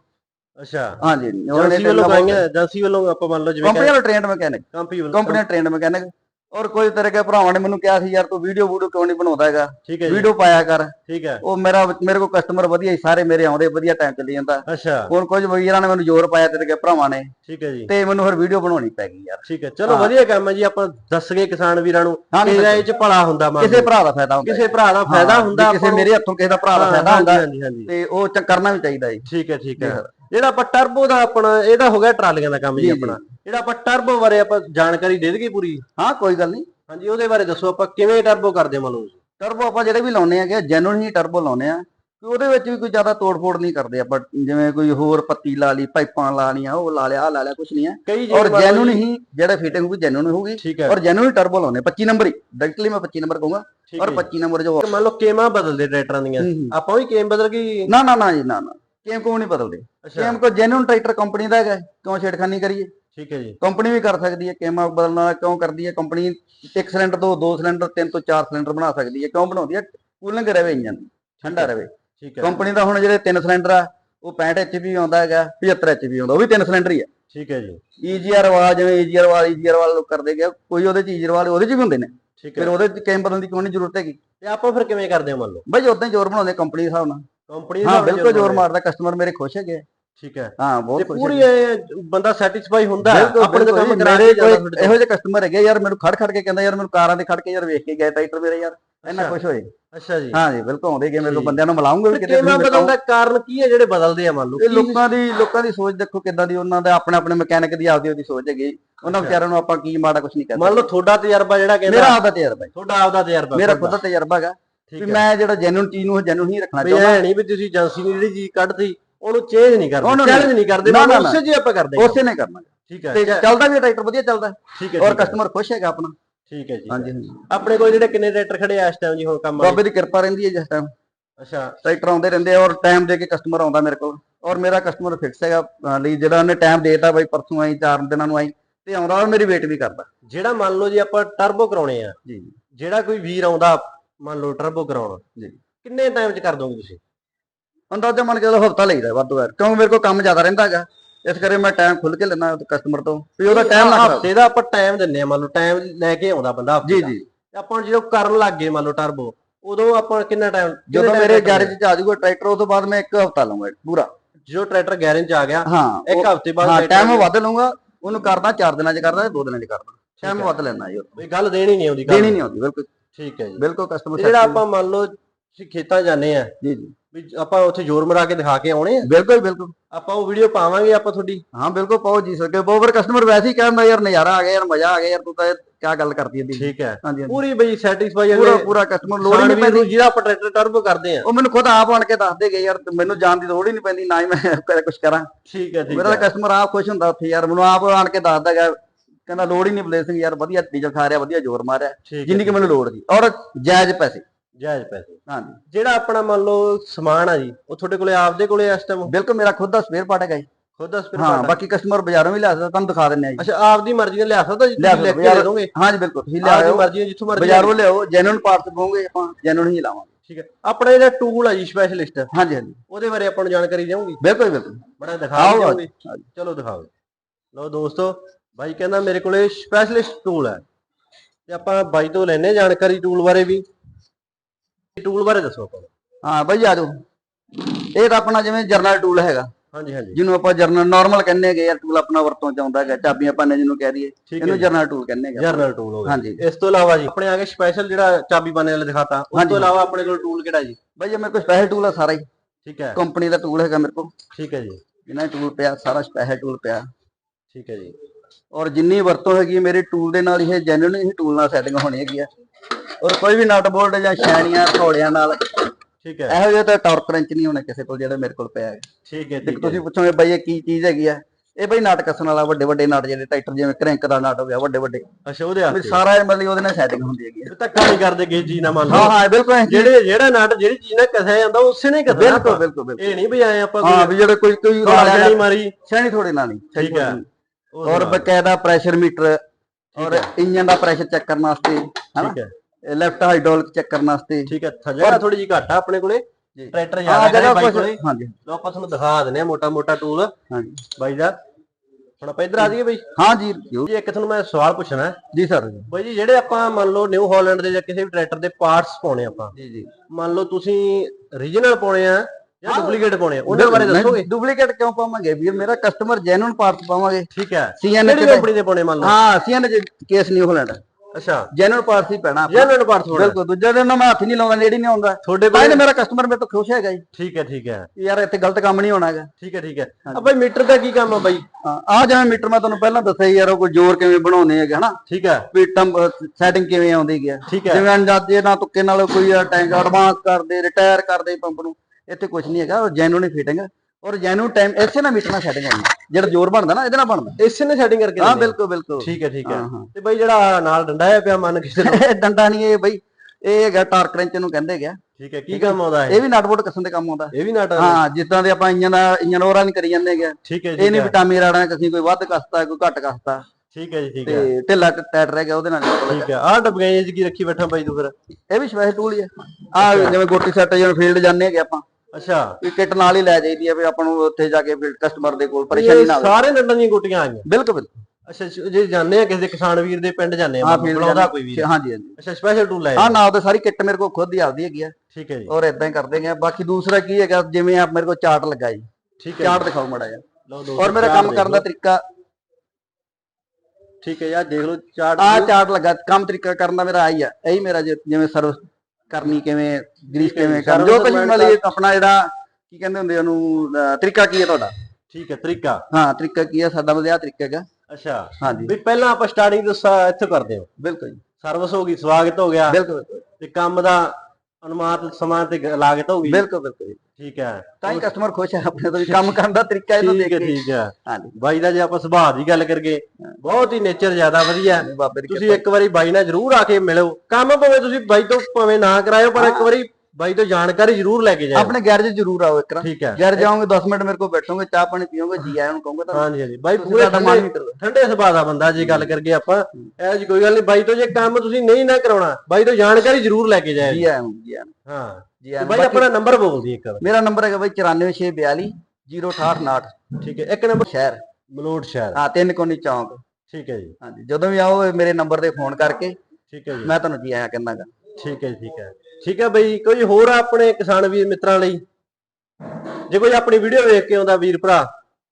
ਅੱਛਾ। ਹਾਂਜੀ ਨਿਊਜ਼ੀਲੈਂਡ ਏਜੰਸੀ ਵੱਲੋਂ ਕਰਾਈਆਂ ਏਜੰਸੀ ਵੱਲੋਂ ਆਪਾਂ ਮੰਨ ਲਓ ਜਿਵੇਂ ਕੰਪਨੀ ਵਾਲਾ ਟ੍ਰੇਨਡ ਮਕੈਨਿਕ ਕੰਪਨੀ ਵੱਲੋਂ ਟ੍ਰੇਨਡ ਮਕੈਨਿਕ ਔਰ ਕੋਈ ਤੇਰੇ ਕੇ ਭਰਾਵਾਂ ਨੇ ਮੈਨੂੰ ਕਿਹਾ ਸੀ ਯਾਰ ਤੂੰ ਵੀਡੀਓ ਵੀਡੀਓ ਕਿਉਂ ਨਹੀਂ ਬਣਾਉਂਦਾ ਹੈਗਾ? ਠੀਕ ਹੈ ਜੀ। ਵੀਡੀਓ ਪਾਇਆ ਕਰ। ਠੀਕ ਹੈ। ਉਹ ਮੇਰਾ ਮੇਰੇ ਕੋਲ ਕਸਟਮਰ ਵਧੀਆ ਹੀ ਸਾਰੇ ਮੇਰੇ ਆਉਂਦੇ ਵਧੀਆ ਟਾਈਮ ਚੱਲੀ ਜਾਂਦਾ। ਅੱਛਾ। ਹੁਣ ਕੁਝ ਵੀਰਾਂ ਨੇ ਮੈਨੂੰ ਜ਼ੋਰ ਪਾਇਆ ਤੇਰੇ ਕੇ ਭਰਾਵਾਂ ਨੇ। ਠੀਕ ਹੈ ਜੀ। ਤੇ ਮੈਨੂੰ ਫਿਰ ਵੀਡੀਓ ਬਣਾਉਣੀ ਪੈ ਗਈ ਯਾਰ। ਠੀਕ ਹੈ। ਚਲੋ। ਵਧੀਆ ਕੰਮ ਹੈ ਜੀ ਆਪਾਂ ਦੱਸ ਗਏ ਕਿਸਾਨ ਵੀਰਾਂ ਨੂੰ ਹਾਂ, ਨਹੀਂ ਕਿ ਇਹ ਚ ਭਲਾ ਹੁੰਦਾ ਮੰਨ ਕਿਸੇ। ਭਰਾ ਦਾ ਫਾਇਦਾ ਹੁੰਦਾ ਕਿਸੇ ਭਰਾ ਦਾ ਫਾਇਦਾ ਹੁੰਦਾ ਕਿਸੇ ਆਪਾਂ ਨੂੰ। ਮੇਰੇ ਹੱਥੋਂ ਕਿਸੇ ਦਾ ਭਰਾ ਦਾ ਫਾਇਦਾ ਹੁੰਦਾ। ਹਾਂਜੀ ਹਾਂਜੀ। ਤੇ ਉਹ ਚ ਕਰਨਾ ਵੀ ਚਾਹੀਦਾ ਜੀ। ਠੀਕ ਹੈ ਠੀਕ ਹੈ। ਜਿਹੜਾ ਆਪਾਂ ਟਰਬੋ ਦਾ ਆਪਣਾ ਇਹਦਾ ਹੋ ਗਿਆ ਟਰਾਲੀਆਂ ਦਾ ਕੰਮ ਜੀ ਆਪਣਾ। ਜਿਹੜਾ ਆਪਾਂ ਟਰਬੋ ਬਾਰੇ ਆਪਾਂ ਜਾਣਕਾਰੀ ਦੇ ਦੇਈਏ ਪੂਰੀ। ਹਾਂ ਕੋਈ ਗੱਲ ਨਹੀਂ। ਹਾਂਜੀ ਉਹਦੇ ਬਾਰੇ ਦੱਸੋ ਆਪਾਂ ਕਿਵੇਂ ਟਰਬੋ ਕਰਦੇ ਮੰਨ ਲਓ ਟਰਬੋ ਆਪਾਂ ਜਿਹੜੇ ਵੀ ਲਾਉਨੇ ਆਗੇ ਜੈਨੂਇਨ ਹੀ ਟਰਬੋ ਲਾਉਨੇ ਆ। ਕਿ ਉਹਦੇ ਵਿੱਚ ਵੀ ਕੋਈ ਜ਼ਿਆਦਾ ਤੋੜ-ਫੋੜ ਨਹੀਂ ਕਰਦੇ ਆਪਾਂ। ਜਿਵੇਂ ਕੋਈ ਹੋਰ ਪੱਤੀ ਲਾ ਲਈ ਪਾਈਪਾਂ ਲਾ ਲਈਆਂ ਉਹ ਲਾ ਲਿਆ ਲਾ ਲਿਆ ਕੁਝ ਨਹੀਂ ਹੈ। ਔਰ ਜਿਹੜੇ ਮੰਨ ਲਓ ਜੈਨੂਇਨ ਜੀ- ਹੀ ਜਿਹੜਾ ਫਿਟਿੰਗ ਹੋਊਗੀ ਜੈਨੂਇਨ ਹੋਊਗੀ। ਠੀਕ ਹੈ। ਔਰ ਜੈਨੂਇਨ ਟਰਬੋ ਲਾਉਨੇ 25 ਨੰਬਰ ਹੀ। ਡਾਇਰੈਕਟਲੀ ਮੈਂ 25 ਨੰਬਰ ਕਹੂੰਗਾ। ਔਰ ਹੈ 25 ਨੰਬਰ ਜੋ ਮੰਨ ਲਓ ਕੇਮਾਂ ਬਦਲਦੇ ਟਰੈਕਟਰਾਂ ਦੀਆਂ। ਆਪਾਂ ਵੀ ਕੇਮ ਬਦਲ ਗਈ? ਨਾ ਨਾ ਨਾ ਜੀ ਨਾ ਨਾ। ਕੇਮ ਕੋ ਨਹੀਂ ਬਦਲਦੇ? ਅੱਛਾ। ਕੇਮ ਕੋ ਜੈਨੂਇਨ ਟਰੈਕਟਰ ਕੰਪਨੀ ਦਾ ਹੈਗਾ? ਕਿਉਂ ਛੇੜਖਾਨੀ ਕਰੀਏ? ਠੀਕ ਹੈ ਜੀ। ਕੰਪਨੀ ਵੀ ਕਰ ਸਕਦੀ ਹੈ ਕੇਮਾ ਬਦਲਣਾ ਕਿਉਂ ਕਰਦੀ ਹੈ? ਕੰਪਨੀ ਇੱਕ ਸਿਲੰਡਰ ਤੋਂ ਦੋ ਸਿਲੰਡਰ ਤਿੰਨ ਤੋਂ ਚਾਰ ਸਿਲੰਡਰ ਬਣਾ ਸਕਦੀ ਹੈ। ਕਿਉਂ ਬਣਾਉਂਦੀ ਹੈ? ਕੂਲਿੰਗ ਰਵੇ ਇੰਜਨ ਠੰਡਾ ਰਵੇ ਠੀਕ ਹੈ। ਕੰਪਨੀ ਦਾ ਹੁਣ ਜਿਹੜੇ ਤਿੰਨ ਸਿਲੰਡਰ ਆ ਉਹ 65 ਐਚਪੀ ਆਉਂਦਾ ਹੈਗਾ 75 ਐਚਪੀ ਆਉਂਦਾ ਉਹ ਵੀ ਤਿੰਨ ਸਿਲੰਡਰ ਹੀ ਆ। ਠੀਕ ਹੈ ਜੀ। ਈਜੀਆਰ ਵਾਲਾ ਜਿਵੇਂ ਈਜੀਆਰ ਵਾਲਾ ਈਜੀਆਰ ਵਾਲਾ ਲੋਕ ਕਰਦੇ ਗਿਆ ਕੋਈ ਉਹਦੇ ਚ ਈਜੀਆਰ ਵਾਲੇ ਉਹਦੇ ਚ ਵੀ ਹੁੰਦੇ ਨੇ। ਠੀਕ ਫਿਰ ਹੈ ਉਹਦੇ ਚ ਕੇਮ ਬਦਲਣ ਦੀ ਕਿਉਂ ਨਹੀਂ ਜ਼ਰੂਰਤ ਹੈਗੀ। ਤੇ ਆਪਾਂ ਫਿਰ ਕਿਵੇਂ ਕਰਦੇ ਹਾਂ ਮੰਨ ਲਓ? ਬਈ ਉਦਾਂ ਹੀ ਜ਼ੋਰ ਬਣਾਉਂਦੇ ਕੰਪਨੀ ਦੇ ਹਿਸਾਬ ਨਾਲ। ਕੰਪਨੀ ਹਾਂ ਬਿਲਕੁਲ ਜ਼ੋਰ ਮਾਰਦਾ ਕਸਟਮਰ ਮੇਰੇ ਖੁਸ਼ ਹੈਗੇ। ਠੀਕ ਹੈ। ਹਾਂ ਬਹੁਤ ਖੁਸ਼ ਪੂਰੀ ਬੰਦਾ ਸੈਟੀਸਫਾਈ ਹੁੰਦਾ ਆਪਣੇ ਤੋਂ ਕੰਮ ਕਰਾ ਮੇਰੇ ਕੇ ਜਾਂਦਾ ਇਹੋ ਜਿਹੇ ਕਸਟਮਰ ਹੈਗੇ ਯਾਰ ਮੈਨੂੰ ਖੜ ਖੜ ਕੇ ਕਹਿੰਦਾ ਯਾਰ ਮੈਨੂੰ ਕਾਰਾਂ ਦੇ ਖੜ ਕੇ ਯਾਰ ਵੇਖ ਕੇ ਗਏ ਟਰੈਕਟਰ ਮੇਰੇ ਯਾਰ ਇੰਨਾ। ਖੁਸ਼ ਹੋਏ। ਅੱਛਾ ਜੀ। ਹਾਂ ਜੀ ਬਿਲਕੁਲ ਆਉਂਦੇ ਗਏ ਮੇਰੇ ਕੋਲ। ਬੰਦਿਆਂ ਨੂੰ ਮਿਲਾਉਂਗੇ ਵੀ ਕਿਤੇ ਬਦਲਣ ਦਾ ਕਾਰਨ ਕੀ ਹੈ ਜਿਹੜੇ ਬਦਲਦੇ ਆ ਮੰਨ ਲਓ? ਇਹ ਲੋਕਾਂ ਦੀ ਲੋਕਾਂ ਦੀ ਸੋਚ ਦੇਖੋ ਕਿੱਦਾਂ ਦੀ ਉਹਨਾਂ ਦਾ ਆਪਣੇ ਆਪਣੇ ਮਕੈਨਿਕ ਦੀ ਆਪਦੀ ਆਪਦੀ ਸੋਚ ਹੈਗੀ। ਉਹਨਾਂ। ਵਿਚਾਰਿਆਂ ਨੂੰ ਆਪਾਂ ਕੀ ਮਾੜਾ ਕੁਝ ਨਹੀਂ ਮੰਨ ਕਹਿੰਦੇ ਲਓ ਤੁਹਾਡਾ ਤਜਰਬਾ ਜਿਹੜਾ ਕਹਿੰਦਾ ਮੇਰਾ ਆਪਦਾ ਤਜਰਬਾ ਤੁਹਾਡਾ ਆਪਦਾ ਤਜਰਬਾ ਮੇਰਾ। ਖੁਦ ਦਾ ਤਜਰਬਾ ਹੈਗਾ। ਵੀ ਮੈਂ ਜਿਹੜਾ ਜੈਨੂਨ ਚੀਜ਼ ਨੂੰ ਜੈਨੂਨ ਹੀ ਰੱਖਣਾ ਚਾਹੁੰਦਾ। ਇਹ ਨਹੀਂ ਵੀ ਤੁਸੀਂ ਏਜੰਸੀ ਨੇ ਜਿਹੜੀ ਚੀਜ਼ ਕੱਢਤੀ ਉਹਨੂੰ ਚੇਂਜ ਨਹੀਂ ਕਰਦੇ ਚੈਲੰਜ ਨਹੀਂ। ਕਰਦੇ ਨਾ। ਉਸੇ ਜੀ ਆਪਾਂ ਕਰਦੇ ਹਾਂ। ਉਸੇ ਨੇ ਕਰਨਾ। ਠੀਕ ਹੈ। ਤੇ ਚੱਲਦਾ ਵੀ ਟਰੈਕਟਰ ਵਧੀਆ ਚੱਲਦਾ ਠੀਕ ਹੈ ਔਰ ਕਸਟਮਰ ਖੁਸ਼ ਹੈਗਾ ਆਪਣਾ। ਠੀਕ ਹੈ ਜੀ। ਹਾਂਜੀ ਹਾਂਜੀ। ਆਪਣੇ ਕੋਲ ਜਿਹੜੇ ਕਿੰਨੇ ਟਰੈਕਟਰ ਖੜੇ ਆ ਇਸ ਟਾਈਮ ਜੀ ਹੁਣ ਕੰਮ? ਬਾਬੇ ਦੀ ਕਿਰਪਾ ਰਹਿੰਦੀ ਹੈ ਜਿਸ ਟਾਈਮ ਅੱਛਾ। ਟਰੈਕਟਰ ਆਉਂਦੇ ਰਹਿੰਦੇ ਔਰ ਟਾਈਮ ਦੇ ਕੇ ਕਸਟਮਰ ਆਉਂਦਾ ਮੇਰੇ ਕੋਲ। ਔਰ ਮੇਰਾ ਕਸਟਮਰ ਫਿਕਸ ਹੈਗਾ ਲਈ ਜਿਹੜਾ ਉਹਨੇ ਟਾਈਮ ਦੇਤਾ ਬਾਈ ਪਰਸੋਂ ਆਈ ਚਾਰ ਦਿਨਾਂ ਨੂੰ ਆਈ ਤੇ ਆਉਂਦਾ ਔਰ ਮੇਰੀ ਵੇਟ ਵੀ ਕਰਦਾ। ਜਿਹੜਾ ਮੰਨ ਲਓ ਜੀ ਆਪਾਂ ਟਰਬੋ ਕਰਾਉਣੇ ਆ ਜੀ। ਜਿਹੜਾ ਕੋਈ ਵੀਰ ਆਉਂਦਾ ਮੰਨ ਲਓ ਟਰਬੋ ਕਰਾਉਣ। ਜੀ। ਕਿੰਨੇ ਟਾਈਮ ਚ ਕਰ ਦੋਗੇ ਤੁਸੀਂ? ਅੰਦਾਜ਼ਾ ਮੰਨ ਕੇ ਚਲੋ ਹਫਤਾ ਲਈਦਾ ਵੱਧ ਤੋਂ ਵੱਧ ਕਿਉਂਕਿ ਮੇਰੇ ਕੋਲ ਕੰਮ ਜ਼ਿਆਦਾ ਰਹਿੰਦਾ ਹੈਗਾ। ਇਸ ਕਰਕੇ ਮੈਂ ਟਾਈਮ ਖੁੱਲ ਕੇ ਲੈਣਾ ਕਸਟਮਰ ਤੋਂ। ਵੀ ਉਹਦਾ ਟਾਈਮ ਨਾ ਖਰਾਬ। ਹਫ਼ਤੇ ਦਾ ਆਪਾਂ ਟਾਈਮ ਦਿੰਨੇ ਆ ਮੰਨ ਲਓ ਟਾਈਮ ਲੈ ਕੇ ਆਉਂਦਾ ਬੰਦਾ ਜੀ। ਜੀ। ਤੇ ਆਪਾਂ ਜਦੋਂ ਕਰਨ ਲੱਗ ਗਏ ਮੰਨ ਲਓ ਟਰਬੋ ਉਦੋਂ ਆਪਾਂ ਕਿੰਨਾ ਟਾਈਮ ਜਦੋਂ ਮੇਰੇ ਗੈਰੇਜ 'ਚ ਆ ਜਾਊਗਾ ਟਰੈਕਟਰ ਉਸ ਤੋਂ ਬਾਅਦ ਮੈਂ ਇੱਕ ਹਫਤਾ ਲਵਾਂਗਾ ਪੂਰਾ। ਜਦੋਂ ਟਰੈਕਟਰ ਗੈਰੇਜ ਚ ਆ ਗਿਆ ਹਾਂ ਇੱਕ ਹਫ਼ਤੇ ਬਾਅਦ ਹਾਂ ਟਾਈਮ ਵੱਧ ਲਵਾਂਗਾ ਉਹਨੂੰ ਕਰਦਾ 4 ਦਿਨਾਂ 'ਚ ਕਰਦਾ 2 ਦਿਨਾਂ 'ਚ ਕਰਦਾ। ਟਾਈਮ। ਵੱਧ ਲੈਣਾ ਜੀ। ਵੀ ਗੱਲ ਦੇਣੀ ਨਹੀਂ ਆਉਂਦੀ ਦੇਣੀ ਨਹੀਂ ਆਉਂਦੀ ਬਿਲਕੁਲ। ਠੀਕ ਹੈ ਜੀ। ਬਿਲਕੁਲ ਕਸਟਮਰ ਜਿਹੜਾ ਆਪਾਂ ਮੰਨ ਲਓ ਤੁਸੀਂ ਖੇਤਾਂ ਜਾਂਦੇ ਆ ਜੀ ਜੀ। ਵੀ ਆਪਾਂ ਉੱਥੇ ਜ਼ੋਰ ਮਰਾ ਕੇ ਦਿਖਾ ਕੇ ਆਉਣੇ ਆ? ਬਿਲਕੁਲ ਬਿਲਕੁਲ। ਆਪਾਂ ਉਹ ਵੀਡੀਓ ਪਾਵਾਂਗੇ ਆਪਾਂ ਤੁਹਾਡੀ? ਹਾਂ ਬਿਲਕੁਲ ਪਾਓ ਜੀ ਸਕੇ ਬਹੁਤ ਵਾਰ ਕਸਟਮਰ ਵੈਸੇ ਹੀ ਕਹਿੰਦਾ ਯਾਰ ਨਜ਼ਾਰਾ ਆ ਗਿਆ ਯਾਰ ਮਜ਼ਾ ਆ ਗਿਆ ਯਾਰ ਤੂੰ ਤਾਂ ਕੀ ਗੱਲ ਕਰਦੀ ਹੈ ਦੀ ਠੀਕ ਹੈ। ਪੂਰੀ ਬਈ ਸੈਟੀਸਫਾਈ ਪੂਰਾ ਪੂਰਾ ਕਸਟਮਰ ਲੋੜ ਹੀ ਨਹੀਂ ਪੈਂਦੀ। ਜਿਹੜਾ ਆਪਾਂ ਟਰੈਕਟਰ ਟਰਬੋ ਕਰਦੇ ਆ। ਉਹ ਮੈਨੂੰ ਖੁਦ ਆਪ ਆਣ ਕੇ ਦੱਸਦੇ ਗਏ ਯਾਰ ਮੈਨੂੰ ਜਾਣ ਦੀ ਲੋੜ ਹੀ ਨਹੀਂ ਪੈਂਦੀ ਨਾ ਹੀ ਮੈਂ ਕੁਝ ਕਰਾਂ। ਠੀਕ ਹੈ ਠੀਕ ਮੇਰਾ ਹੈ। ਕਸਟਮਰ ਆਪ ਖੁਸ਼ ਹੁੰਦਾ ਉੱਥੇ ਯਾਰ ਮੈਨੂੰ ਆਪ ਆਣ ਕੇ ਦੱਸਦਾ ਹੈਗਾ ਕਹਿੰਦਾ ਲੋੜ ਹੀ ਨਹੀਂ ਬਲੇਸਿੰਗ ਯਾਰ ਵਧੀਆ ਡੀਜ਼ਲ ਖਾ ਰਿਹਾ ਵਧੀਆ ਜ਼ੋਰ ਮਾਰਿਆ ਹੈ, ਜਿੰਨੀ ਕਿ ਮੈਨੂੰ ਲੋੜ ਸੀ। ਔਰ ਜਾਇਜ਼ ਪੈਸੇ। ਜਾਇਜ਼ ਪੈਸੇ। ਹਾਂਜੀ। ਜਿਹੜਾ ਆਪਣਾ ਮੰਨ ਲਓ ਸਮਾਨ ਆ ਜੀ ਉਹ ਤੁਹਾਡੇ ਕੋਲੇ ਆਪਦੇ ਕੋਲੇ ਇਸ ਟਾਈਮ ਬਿਲਕੁਲ ਮੇਰਾ ਖੁਦ ਦਾ ਸਪੇਅਰ ਪਾਰਟ ਹੈਗਾ ਜੀ। ਖੁਦ ਦਾ ਸਪੇਅਰ ਹਾਂ ਬਾਕੀ ਕਸਟਮਰ ਬਾਜ਼ਾਰੋਂ ਵੀ ਲਿਆ ਸਕਦਾ ਤੁਹਾਨੂੰ ਦਿਖਾ ਦਿੰਨੇ ਆ ਜੀ। ਅੱਛਾ ਆਪਦੀ ਮਰਜ਼ੀ ਨਾਲ ਲਿਆ ਸਕਦਾ ਜੀ ਲਿਆ ਲਿਖ ਕੇ ਦੇ ਦੋਗੇ? ਹਾਂਜੀ ਬਿਲਕੁਲ। ਤੁਸੀਂ ਆਪਦੀ ਲਿਆਓ। ਮਰਜ਼ੀ ਜਿੱਥੋਂ ਮਰਜ਼ੀ ਬਾਜ਼ਾਰੋਂ ਲਿਆਓ ਜੈਨੂਨ ਪਾਰਟਸ ਪਾਉਂਗੇ ਆਪਾਂ ਜੈਨੂਨ ਹੀ ਲਾਵਾਂਗੇ। ਠੀਕ ਹੈ। ਆਪਣਾ ਜਿਹੜਾ ਟੂਲ ਆ ਜੀ ਸਪੈਸ਼ਲਿਸਟ ਹਾਂਜੀ ਹਾਂਜੀ। ਉਹਦੇ ਬਾਰੇ ਆਪਾਂ ਨੂੰ ਜਾਣਕਾਰੀ ਦਿਓਗੇ? ਬਿਲਕੁਲ ਬਿਲਕੁਲ। ਬੜਾ ਦਿਖਾ ਆਓ ਦਿਓਗੇ ਹਾਂਜੀ। ਚਲੋ ਦਿਖਾਓ। ਲਓ ਦੋਸਤੋ ਬਾਈ ਕਹਿੰਦਾ ਮੇਰੇ ਕੋਲੇ ਸਪੈਸ਼ਲਿਸਟ ਟੂਲ ਹੈ। ਤੇ ਆਪਾਂ ਬਾਈ ਤੋਂ ਲੈਣੇ ਜਾਣਕਾਰੀ ਟੂਲ ਬਾਰੇ ਵੀ। ਟੂਲ ਬਾਰੇ ਦੱਸੋ ਆਪਾਂ। ਹਾਂ ਬਾਈ ਆ ਜਾਓ। ਇਹ ਤਾਂ ਆਪਣਾ ਜਿਵੇਂ ਜਰਨਲ ਟੂਲ ਹੈਗਾ। ਹਾਂਜੀ ਹਾਂਜੀ। ਜਿਹਨੂੰ ਆਪਾਂ ਜਰਨਲ ਨਾਰਮਲ ਕਹਿੰਦੇ ਹੈਗੇ ਯਾਰ ਟੂਲ ਆਪਣਾ ਵਰਤੋਂ ਚ ਆਉਂਦਾ ਹੈਗਾ। ਚਾਬੀਆਂ ਪਾਣੇ ਜਿਹਨੂੰ ਕਹਿ ਦਈਏ ਇਹਨੂੰ ਜਰਨਲ ਟੂਲ ਕਹਿੰਦੇ ਹੈਗੇ। ਜਰਨਲ ਟੂਲ ਹੋ ਗਿਆ। ਹਾਂਜੀ। ਇਸ ਤੋਂ ਇਲਾਵਾ ਜੀ ਆਪਣੇ ਆਗੇ ਸਪੈਸ਼ਲ ਜਿਹੜਾ ਚਾਬੀ ਪਾਣੇ ਵਾਲਾ ਦਿਖਾਤਾ ਉਸ। ਤੋਂ ਇਲਾਵਾ ਆਪਣੇ ਕੋਲ ਟੂਲ ਕਿਹੜਾ ਜੀ? ਬਾਈ ਮੇਰੇ ਕੋਲ ਸਪੈਸ਼ਲ ਟੂਲ ਆ ਸਾਰਾ ਹੀ। ਠੀਕ ਹੈ। ਕੰਪਨੀ ਦਾ ਟੂਲ ਹੈਗਾ ਮੇਰੇ ਕੋਲ। ਠੀਕ ਹੈ ਜੀ। ਇਹਨਾਂ ਟੂਲ ਪਿਆ ਸਾਰਾ ਸਪੈਸ਼ਲ ਟੂਲ ਪਿਆ। ਠੀਕ ਹੈ ਜੀ। ਔਰ ਜਿੰਨੀ ਵਰਤੋਂ ਹੈਗੀ ਹੈ ਮੇਰੇ ਟੂਲ ਦੇ ਨਾਲ ਇਹ ਜੈਨੂਨ ਹੀ ਟੂਲ ਨਾਲ ਸੈਟਿੰਗ ਹੋਣੀ ਹੈਗੀ ਆ ਔਰ ਕੋਈ ਵੀ ਨਟ ਬੋਲਟ ਜਾਂ ਸ਼ੈਣੀਆਂ ਥੋੜਿਆਂ ਨਾਲ ਠੀਕ ਹੈ। ਇਹੋ ਜਿਹਾ ਤਾਂ ਟਾਰਕ ਰੈਂਚ ਨਹੀਂ ਹੋਣਾ ਕਿਸੇ ਕੋਲ ਜਿਹੜਾ ਮੇਰੇ ਕੋਲ ਪਿਆ ਹੈ ਠੀਕ ਹੈ ਠੀਕ ਹੈ। ਤੁਸੀਂ ਪੁੱਛੋਗੇ ਬਈ ਇਹ ਕੀ ਚੀਜ਼ ਹੈਗੀ ਆ ਇਹ ਬਈ ਨਟ ਕੱਸਣ ਵਾਲਾ ਵੱਡੇ ਵੱਡੇ ਨਟ ਜਿਹੜੇ ਟਰੈਕਟਰ ਜਿਵੇਂ ਕ੍ਰੈਂਕ ਦਾ ਨਟ ਹੋ ਗਿਆ ਵੱਡੇ ਵੱਡੇ। ਅੱਛਾ ਉਹਦੇ ਹੱਥ ਸਾਰਾ ਇਹ ਮਤਲਬ ਉਹਦੇ ਨਾਲ ਸੈਟਿੰਗ ਹੁੰਦੀ ਹੈਗੀ ਆ। ਧੱਕਾ ਨਹੀਂ ਕਰਦੇ ਕਿਸੇ ਚੀਜ਼ ਨਾਲ ਮੰਨ ਹਾਂ ਲਓ। ਹਾਂ ਬਿਲਕੁਲ ਇਹ ਚੀਜ਼- ਜਿਹੜੇ ਜਿਹੜਾ ਨਟ ਜਿਹੜੀ ਚੀਜ਼ ਨਾਲ ਕਸਿਆ ਜਾਂਦਾ ਉਸੇ ਨੇ ਕਸਣਾ ਬਿਲਕੁਲ। ਬਿਲਕੁਲ ਬਿਲਕੁਲ। ਇਹ ਨਹੀਂ ਵੀ ਆਏ ਆਪਾਂ ਹਾਂ ਵੀ ਜਿਹੜੇ ਕੋਈ ਕੋਈ ਕੋਈ ਨਹੀਂ ਮਾਰੀ। ਸ਼ੈਣੀ ਥੋੜੇ ਨਾਲ ਨਹੀਂ ਠੀਕ ਹੈ। ਔਰ। ਬਕਾਇਦਾ ਪ੍ਰੈਸ਼ਰ ਮੀਟਰ ਔਰ। ਇੰਜਨ ਦਾ ਪ੍ਰੈਸ਼ਰ ਚੈੱਕ ਕਰਨ ਵਾਸਤੇ ਠੀਕ ਹੈ ਲੈਫਟ ਹਾਈਡ੍ਰੋਲਿਕ ਚੈੱਕ ਕਰਨ ਵਾਸਤੇ। ਠੀਕ ਹੈ ਜਗ੍ਹਾ ਥੋੜੀ ਜਿਹੀ ਘੱਟ ਆ ਆਪਣੇ ਕੋਲੇ। ਜੀ। ਟਰੈਕਟਰ ਹਾਂ ਜ਼ਿਆਦਾ ਜਗ੍ਹਾ ਹੈ ਬਾਈ ਕੋਲੇ। ਹਾਂਜੀ। ਆਪਾਂ ਤੁਹਾਨੂੰ ਦਿਖਾ ਦਿੰਦੇ ਆ ਮੋਟਾ ਮੋਟਾ ਟੂਲ ਹਾਂਜੀ। ਬਾਈ ਦਾ। ਹੁਣ ਆਪਾਂ ਇੱਧਰ ਆ ਜਾਈਏ ਬਾਈ। ਹਾਂ ਜੀ। ਜੀ ਇੱਕ ਤੁਹਾਨੂੰ ਮੈਂ ਸਵਾਲ ਪੁੱਛਣਾ ਹੈ। ਜੀ ਸਰ ਬਾਈ ਜੀ ਜਿਹੜੇ ਆਪਾਂ ਮੰਨ ਲਓ ਨਿਊ ਹਾਲੈਂਡ ਦੇ ਜਾਂ ਕਿਸੇ ਵੀ ਟਰੈਕਟਰ ਦੇ ਪਾਰਟਸ ਪਾਉਣੇ ਆਪਾਂ। ਜੀ ਜੀ। ਮੰਨ ਲਓ ਤੁਸੀਂ ਰੀਜਨਲ ਪਾਉਣੇ ਆ ਜਾਂ ਡੁਪਲੀਕੇਟ ਪਾਉਣੇ ਆ। ਉਹਨਾਂ ਬਾਰੇ ਦੱਸੋਗੇ? ਡੁਪਲੀਕੇਟ ਕਿਉਂ ਪਾਵਾਂਗੇ ਵੀਰ? ਮੇਰਾ ਕਸਟਮਰ ਜੈਨੂਨ ਪਾਰਟਸ ਪਾਵਾਂਗੇ। ਠੀਕ ਹੈ। ਸੀਐਨ ਕਿਹੜੀ ਕੰਪਨੀ ਦੇ ਪਾਉਣੇ ਮੰਨ ਲਓ? ਹਾਂ ਸੀਐਨ ਕੇਸ ਨਹੀਂ ਹੋਲੈਂਡ ਅੱਛਾ। ਜੈਨੂਨ ਪਾਰਟਸ ਹੀ ਪੈਣਾ। ਜਨਰਲ ਪਾਰਟਸ ਪਾਉਣੇ ਬਿਲਕੁਲ ਦੂਜੇ ਦਿਨ ਮੈਂ ਹੱਥ ਨਹੀਂ ਲਾਉਂਦਾ ਨੇੜੀ ਨਹੀਂ ਆਉਂਦਾ। ਤੁਹਾਡੇ ਬਾਈ ਮੇਰਾ ਕਸਟਮਰ ਮੇਰੇ ਤੋਂ ਖੁਸ਼ ਹੈਗਾ ਜੀ। ਠੀਕ ਹੈ ਠੀਕ ਹੈ। ਯਾਰ ਇੱਥੇ ਗਲਤ ਕੰਮ ਨਹੀਂ ਹੋਣਾ ਹੈਗਾ। ਠੀਕ ਹੈ ਠੀਕ ਹੈ। ਆ ਬਾਈ ਮੀਟਰ ਦਾ ਕੀ ਕੰਮ ਆ ਬਾਈ? ਆ ਜਿਵੇਂ ਮੀਟਰ ਮੈਂ ਤੁਹਾਨੂੰ ਪਹਿਲਾਂ ਦੱਸਿਆ ਯਾਰ ਉਹ ਕੋਈ ਜ਼ੋਰ ਕਿਵੇਂ ਬਣਾਉਣੇ ਹੈਗੇ ਹਨਾ? ਠੀਕ ਹੈ। ਵੀ ਸੈਟਿੰਗ ਕਿਵੇਂ ਆਉਂਦੀ ਹੈ। ਜਿਵੇਂ ਅੰਦਾਜ਼ੇ ਨਾਲ ਤੁੱਕੇ ਨਾਲ ਕੋਈ ਟੈਂਕ ਐਡਵਾਂਸ ਕਰਦੇ ਰਿਟਾਇਰ ਕਰਦੇ ਪੰਪ ਨੂੰ। ਇੱਥੇ ਕੁਝ ਨਹੀਂ ਹੈਗਾ ਜੈਨੂਨ ਫਿਟਿੰਗ ਔਰ ਜੈਨੂਨ ਟਾਈਮ ਇਸੇ ਨਾਲ ਮੀਟਰ ਨਾਲ ਸੈਟਿੰਗ ਆਉਂਦੀ ਹੈ। ਜਿਹੜਾ ਜ਼ੋਰ ਬਣਦਾ ਨਾ ਇਹਦੇ ਨਾਲ ਬਣਦਾ। ਇਸੇ ਨੇ ਸੈਟਿੰਗ ਕਰਕੇ ਹਾਂ। ਬਿਲਕੁਲ ਬਿਲਕੁਲ। ਠੀਕ ਹੈ ਠੀਕ ਹੈ। ਹਾਂ ਹਾਂ। ਤੇ ਬਾਈ ਜਿਹੜਾ ਨਾਲ ਡੰਡਾ ਹੈ ਪਿਆ ਮੰਨ ਕਿਸੇ ਨੂੰ ਇਹ ਡੰਡਾ ਨਹੀਂ ਇਹ ਬਈ ਇਹ ਹੈਗਾ ਟਾਰਕ ਰੈਂਚ ਨੂੰ ਕਹਿੰਦੇ ਗਿਆ ਠੀਕ ਹੈ ਕੀ ਕੰਮ ਆਉਂਦਾ ਹੈ। ਇਹ? ਵੀ ਨਟ ਬੋਲਟ ਕਸਣ ਦੇ ਕੰਮ ਆਉਂਦਾ। ਇਹ ਵੀ ਨਾਟਾ ਹਾਂ ਜਿੱਦਾਂ ਦੇ ਆਪਾਂ ਇੰਜਨ ਦਾ ਇੰਜਨ ਓਵਰਾਂ ਨਹੀਂ ਕਰੀ ਜਾਂਦੇ ਹੈਗੇ ਠੀਕ ਹੈ ਇਹ ਠੀਕ ਨਹੀਂ ਹੈ। ਵਿਟਾਮਿਨ ਰਾਣਾ ਕਸੀ ਕੋਈ ਵੱਧ ਕਸਤਾ ਕੋਈ ਘੱਟ ਕਸਤਾ। ਠੀਕ ਹੈ ਜੀ ਠੀਕ ਹੈ। ਤੇ ਢਿੱਲਾ ਟਾਇਟ ਰਹਿ ਗਿਆ ਉਹਦੇ ਨਾਲ। ਠੀਕ ਹੈ। ਆਹ ਡੱਬੀਆਂ ਚ ਕੀ ਰੱਖੀ ਬੈਠਾ ਬਾਈ ਤੂੰ ਫਿਰ? ਇਹ ਵੀ ਸਪੈਸ਼ਲ ਟੂਲ ਹੀ ਆ। ਆ ਜਿਵੇਂ ਗੋਟੀ ਸੈੱਟ ਜਿਵੇਂ ਫੀਲਡ ਜਾਂਦੇ ਹੈਗੇ ਆਪਾਂ। ਅੱਛਾ। ਵੀ ਕਿੱਟ ਨਾਲ ਹੀ ਲੈ ਜਾਈਦੀ ਆ ਵੀ ਆਪਾਂ ਨੂੰ ਉੱਥੇ ਜਾ ਕੇ ਫੀਲਡ ਕਸਟਮਰ ਦੇ ਕੋਲ ਪਰੇਸ਼ਾਨੀ ਨਾ ਸਾਰੇ ਨੰਡਾਂ ਦੀਆਂ ਗੁੱਟੀਆਂ ਆਈਆਂ। ਬਿਲਕੁਲ ਬਿਲਕੁਲ। ਅੱਛਾ ਜੇ ਜਾਂਦੇ ਆ ਕਿਸੇ ਦੇ ਕਿਸਾਨ ਵੀਰ ਦੇ ਪਿੰਡ ਜਾਂਦੇ ਆ ਹਾਂ ਬੁਲਾਉਂਦਾ ਕੋਈ ਵੀ ਹਾਂਜੀ ਹਾਂਜੀ ਅੱਛਾ ਸਪੈਸ਼ਲ ਟੂਲ ਲੈ ਹਾਂ ਨਾਲ ਤੇ ਸਾਰੀ ਕਿੱਟ ਮੇਰੇ ਕੋਲ ਖੁਦ ਹੀ ਆਪਦੀ ਹੈਗੀ ਆ। ਠੀਕ ਹੈ ਜੀ। ਔਰ ਇਦਾਂ ਹੀ ਕਰਦੇ ਗਏ ਬਾਕੀ ਦੂਸਰਾ ਕੀ ਹੈਗਾ ਜਿਵੇਂ ਆ ਮੇਰੇ ਕੋਲ ਚਾਰਟ ਲੱਗਾ ਜੀ। ਠੀਕ ਹੈ ਚਾਰਟ ਦਿਖਾਓ ਮੜਾ ਜੀ ਲਓ ਔਰ ਮੇਰਾ ਕੰਮ ਕਰਨ ਦਾ ਤਰੀਕਾ ਠੀਕ ਹੈ ਯਾਰ ਦੇਖ ਲਓ ਚਾਰਟ ਆ ਚਾਰਟ ਲੱਗਾ। ਕੰਮ ਤਰੀਕਾ ਕਰਨ ਦਾ ਮੇਰਾ ਆਈ ਆ। ਇਹੀ ਮੇਰਾ ਜਿ- ਜਿਵੇਂ ਸਰਵਿਸ ਕਰਨੀ ਕਿਵੇਂ ਗ੍ਰੀਸ ਕਿਵੇਂ service ਜੋ management ਮਤਲਬ ਆਪਣਾ ਜਿਹੜਾ ਕੀ ਕਹਿੰਦੇ ਹੁੰਦੇ ਉਹਨੂੰ ਤਰੀਕਾ ਕੀ ਹੈ ਤੁਹਾਡਾ? ਠੀਕ ਹੈ ਤਰੀਕਾ। ਹਾਂ ਤਰੀਕਾ ਕੀ ਹੈ? ਸਾਡਾ ਵਧੀਆ ਤਰੀਕਾ ਹੈਗਾ। ਅੱਛਾ। ਹਾਂਜੀ। ਵੀ ਪਹਿਲਾਂ ਆਪਾਂ ਸਟਾਰਟਿੰਗ ਤੋਂ ਇੱਥੋਂ ਕਰਦੇ ਹਾਂ। ਬਿਲਕੁਲ ਸਰਵਿਸ ਹੋ ਗਈ ਸਵਾਗਤ ਹੋ ਗਿਆ। ਬਿਲਕੁਲ। ਤੇ ਕੰਮ ਦਾ ਅਨੁਮਾਨਿਤ ਸਮਾਂ ਤੇ ਗ- ਲਾਗਤ ਹੋਊਗੀ ਬਿਲਕੁਲ ਬਿਲਕੁਲ ਜੀ। ਠੀਕ ਹੈ। ਤਾਂ ਹੀ ਕਸਟਮਰ ਖੁਸ਼ ਹੈ ਆਪਣੇ ਤੋਂ ਕੰਮ ਕਰਨ ਦਾ ਤਰੀਕਾ ਇਹਨੂੰ ਦੇਖ ਠੀਕ ਹੈ ਕੇ ਠੀਕ ਹੈ। ਹਾਂਜੀ। ਬਾਈ ਦਾ ਜੇ ਆਪਾਂ ਸੁਭਾਅ ਦੀ ਗੱਲ ਕਰੀਏ ਬਹੁਤ ਹੀ ਨੇਚਰ ਜ਼ਿਆਦਾ ਵਧੀਆ। ਹੈ। ਬਾਬੇ ਦੀ ਤੁਸੀਂ ਇੱਕ ਵਾਰੀ ਬਾਈ ਨਾਲ ਜਰੂਰ ਆ ਕੇ ਮਿਲੋ। ਕੰਮ ਭਾਵੇਂ ਤੁਸੀਂ ਬਾਈ ਤੋਂ ਭਾਵੇਂ ਨਾ ਕਰਾਇਓ ਪਰ ਇੱਕ ਵਾਰੀ ਬਾਈ ਤੋਂ ਜਾਣਕਾਰੀ ਜਰੂਰ ਲੈ ਕੇ ਜਾਇਓ ਆਪਣੇ ਗੈਰੇਜ ਜ਼ਰੂਰ ਆਓ ਇੱਕ ਵਾਰ। ਠੀਕ ਹੈ। ਗੈਰੇਜ ਜਾਓਗੇ 10 ਮਿੰਟ ਮੇਰੇ ਕੋਲ ਬੈਠੋਗੇ ਚਾਹ ਪਾਣੀ ਪੀਓਗੇ ਜੀ ਆਇਆਂ ਨੂੰ ਕਹੋਗੇ ਤਾਂ ਹਾਂਜੀ ਹਾਂਜੀ। ਬਾਈ ਪੂਰੇ ਠੰਡੇ ਸੁਭਾਅ ਦਾ ਬੰਦਾ ਜੇ ਗੱਲ ਕਰੀਏ ਆਪਾਂ ਇਹ ਜੀ ਕੋਈ ਗੱਲ ਨਹੀਂ। ਬਾਈ ਤੋਂ ਜੇ ਕੰਮ ਤੁਸੀਂ ਨਹੀਂ ਨਾ ਕਰਾਉਣਾ ਬਾਈ ਤੋਂ ਜਾਣਕਾਰੀ ਜਰੂਰ ਲੈ ਕੇ ਜਾਇਓ ਜੀ ਆਇਆਂ ਨੂੰ ਜੀ ਆਇਆਂ ਨੂੰ। ਹਾਂ। ਜੀ ਆਇਆਂ ਨੂੰ। ਬਾਈ ਆਪਣਾ ਨੰਬਰ ਬੋਲ ਦੀ ਇੱਕ ਵਾਰ। ਮੇਰਾ ਨੰਬਰ ਹੈਗਾ ਬਾਈ 94642 06859 ਠੀਕ ਹੈ। ਇੱਕ ਨੰਬਰ ਸ਼ਹਿਰ। ਮਲੋਟ ਸ਼ਹਿਰ। ਹਾਂ ਤਿੰਨ ਕੋਨੀ ਚੌਂਕ। ਠੀਕ ਹੈ ਜੀ। ਹਾਂਜੀ ਜਦੋਂ ਵੀ ਆਓ ਮੇਰੇ ਨੰਬਰ ਤੇ ਫੋਨ ਕਰਕੇ ਠੀਕ ਹੈ ਜੀ। ਮੈਂ ਤੁਹਾਨੂੰ ਜੀ ਆਇਆਂ ਕਹਿੰਦਾਗਾ ਠੀਕ ਹੈ ਜੀ, ਠੀਕ ਹੈ। ਠੀਕ ਹੈ ਬਈ ਕੋਈ ਹੋਰ ਆਪਣੇ ਕਿਸਾਨ ਵੀਰ ਮਿੱਤਰਾਂ ਲਈ? ਜੇ ਕੋਈ ਆਪਣੀ ਵੀਡੀਓ ਵੇਖ ਕੇ ਆਉਂਦਾ ਵੀਰ ਭਰਾ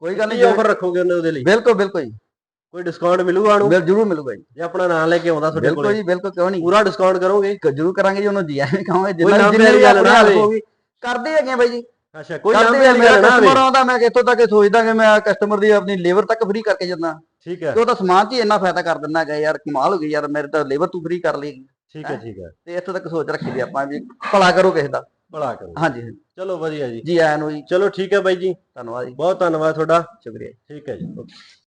ਕੋਈ ਗੱਲ ਨਹੀਂ ਆਫਰ ਰੱਖੋਗੇ ਉਹਨੇ ਉਹਦੇ ਲਈ? ਬਿਲਕੁਲ ਬਿਲਕੁਲ ਜੀ। ਕੋਈ ਡਿਸਕਾਊਂਟ ਮਿਲੂਗਾ ਉਹਨੂੰ? ਬਿਲ ਜ਼ਰੂਰ ਮਿਲੂਗਾ ਜੀ। ਜੇ ਆਪਣਾ ਨਾਮ ਲੈ ਕੇ ਆਉਂਦਾ ਤੁਹਾਡੇ ਬਿਲਕੁਲ ਕੋਲ? ਜੀ ਬਿਲਕੁਲ ਕਿਉਂ ਨਹੀਂ ਪੂਰਾ ਡਿਸਕਾਊਂਟ ਕਰੋਗੇ? ਜ਼ਰੂਰ ਕਰਾਂਗੇ ਜੀ ਉਹਨੂੰ ਜੀ ਆਇਆਂ ਵੀ ਕਹਾਂਗੇ ਜਿੰਨੇ ਵਾਲੀ ਵੀ ਆਪਣੇ ਹੋਵੇ। ਕਰਦੇ ਹੈਗੇ ਬਾਈ ਜੀ। ਅੱਛਾ ਕੋਈ ਨਾਮ ਵਾਲੀ ਮੇਰਾ ਕਸਟਮਰ ਆਉਂਦਾ ਮੈਂ ਕਿੱਥੋਂ ਤੱਕ ਸੋਚਦਾ ਕਿ ਮੈਂ ਕਸਟਮਰ ਦੀ ਆਪਣੀ ਲੇਬਰ ਤੱਕ ਫ੍ਰੀ ਕਰਕੇ ਜਾਂਦਾ। ਠੀਕ ਹੈ। ਤੇ ਉਹ ਤਾਂ ਸਮਾਨ 'ਚ ਹੀ ਇੰਨਾ ਫਾਇਦਾ ਕਰ ਦਿੰਦਾ ਹੈਗਾ ਯਾਰ ਕਮਾਲ ਹੋ ਗਈ ਯਾਰ ਮੇਰੇ ਤਾਂ ਲੇਬਰ ਤੂੰ ਫ੍ਰੀ ਕਰ ਲਈ। ਠੀਕ ਹੈ? ਠੀਕ ਹੈ। ਤੇ ਇੱਥੋਂ ਤੱਕ ਸੋਚ ਰੱਖੀ ਦੀ ਆਪਾਂ ਵੀ ਭਲਾ ਕਰੋ ਕਿਸੇ ਦਾ। ਭਲਾ ਕਰੋ। ਹਾਂਜੀ ਚਲੋ ਵਧੀਆ ਜੀ। ਜੀ ਆਇਆਂ ਨੂੰ ਜੀ ਚਲੋ ਠੀਕ ਹੈ ਬਾਈ ਜੀ। ਧੰਨਵਾਦ ਜੀ। ਬਹੁਤ ਧੰਨਵਾਦ ਤੁਹਾਡਾ। ਸ਼ੁਕਰੀਆ ਠੀਕ ਹੈ ਜੀ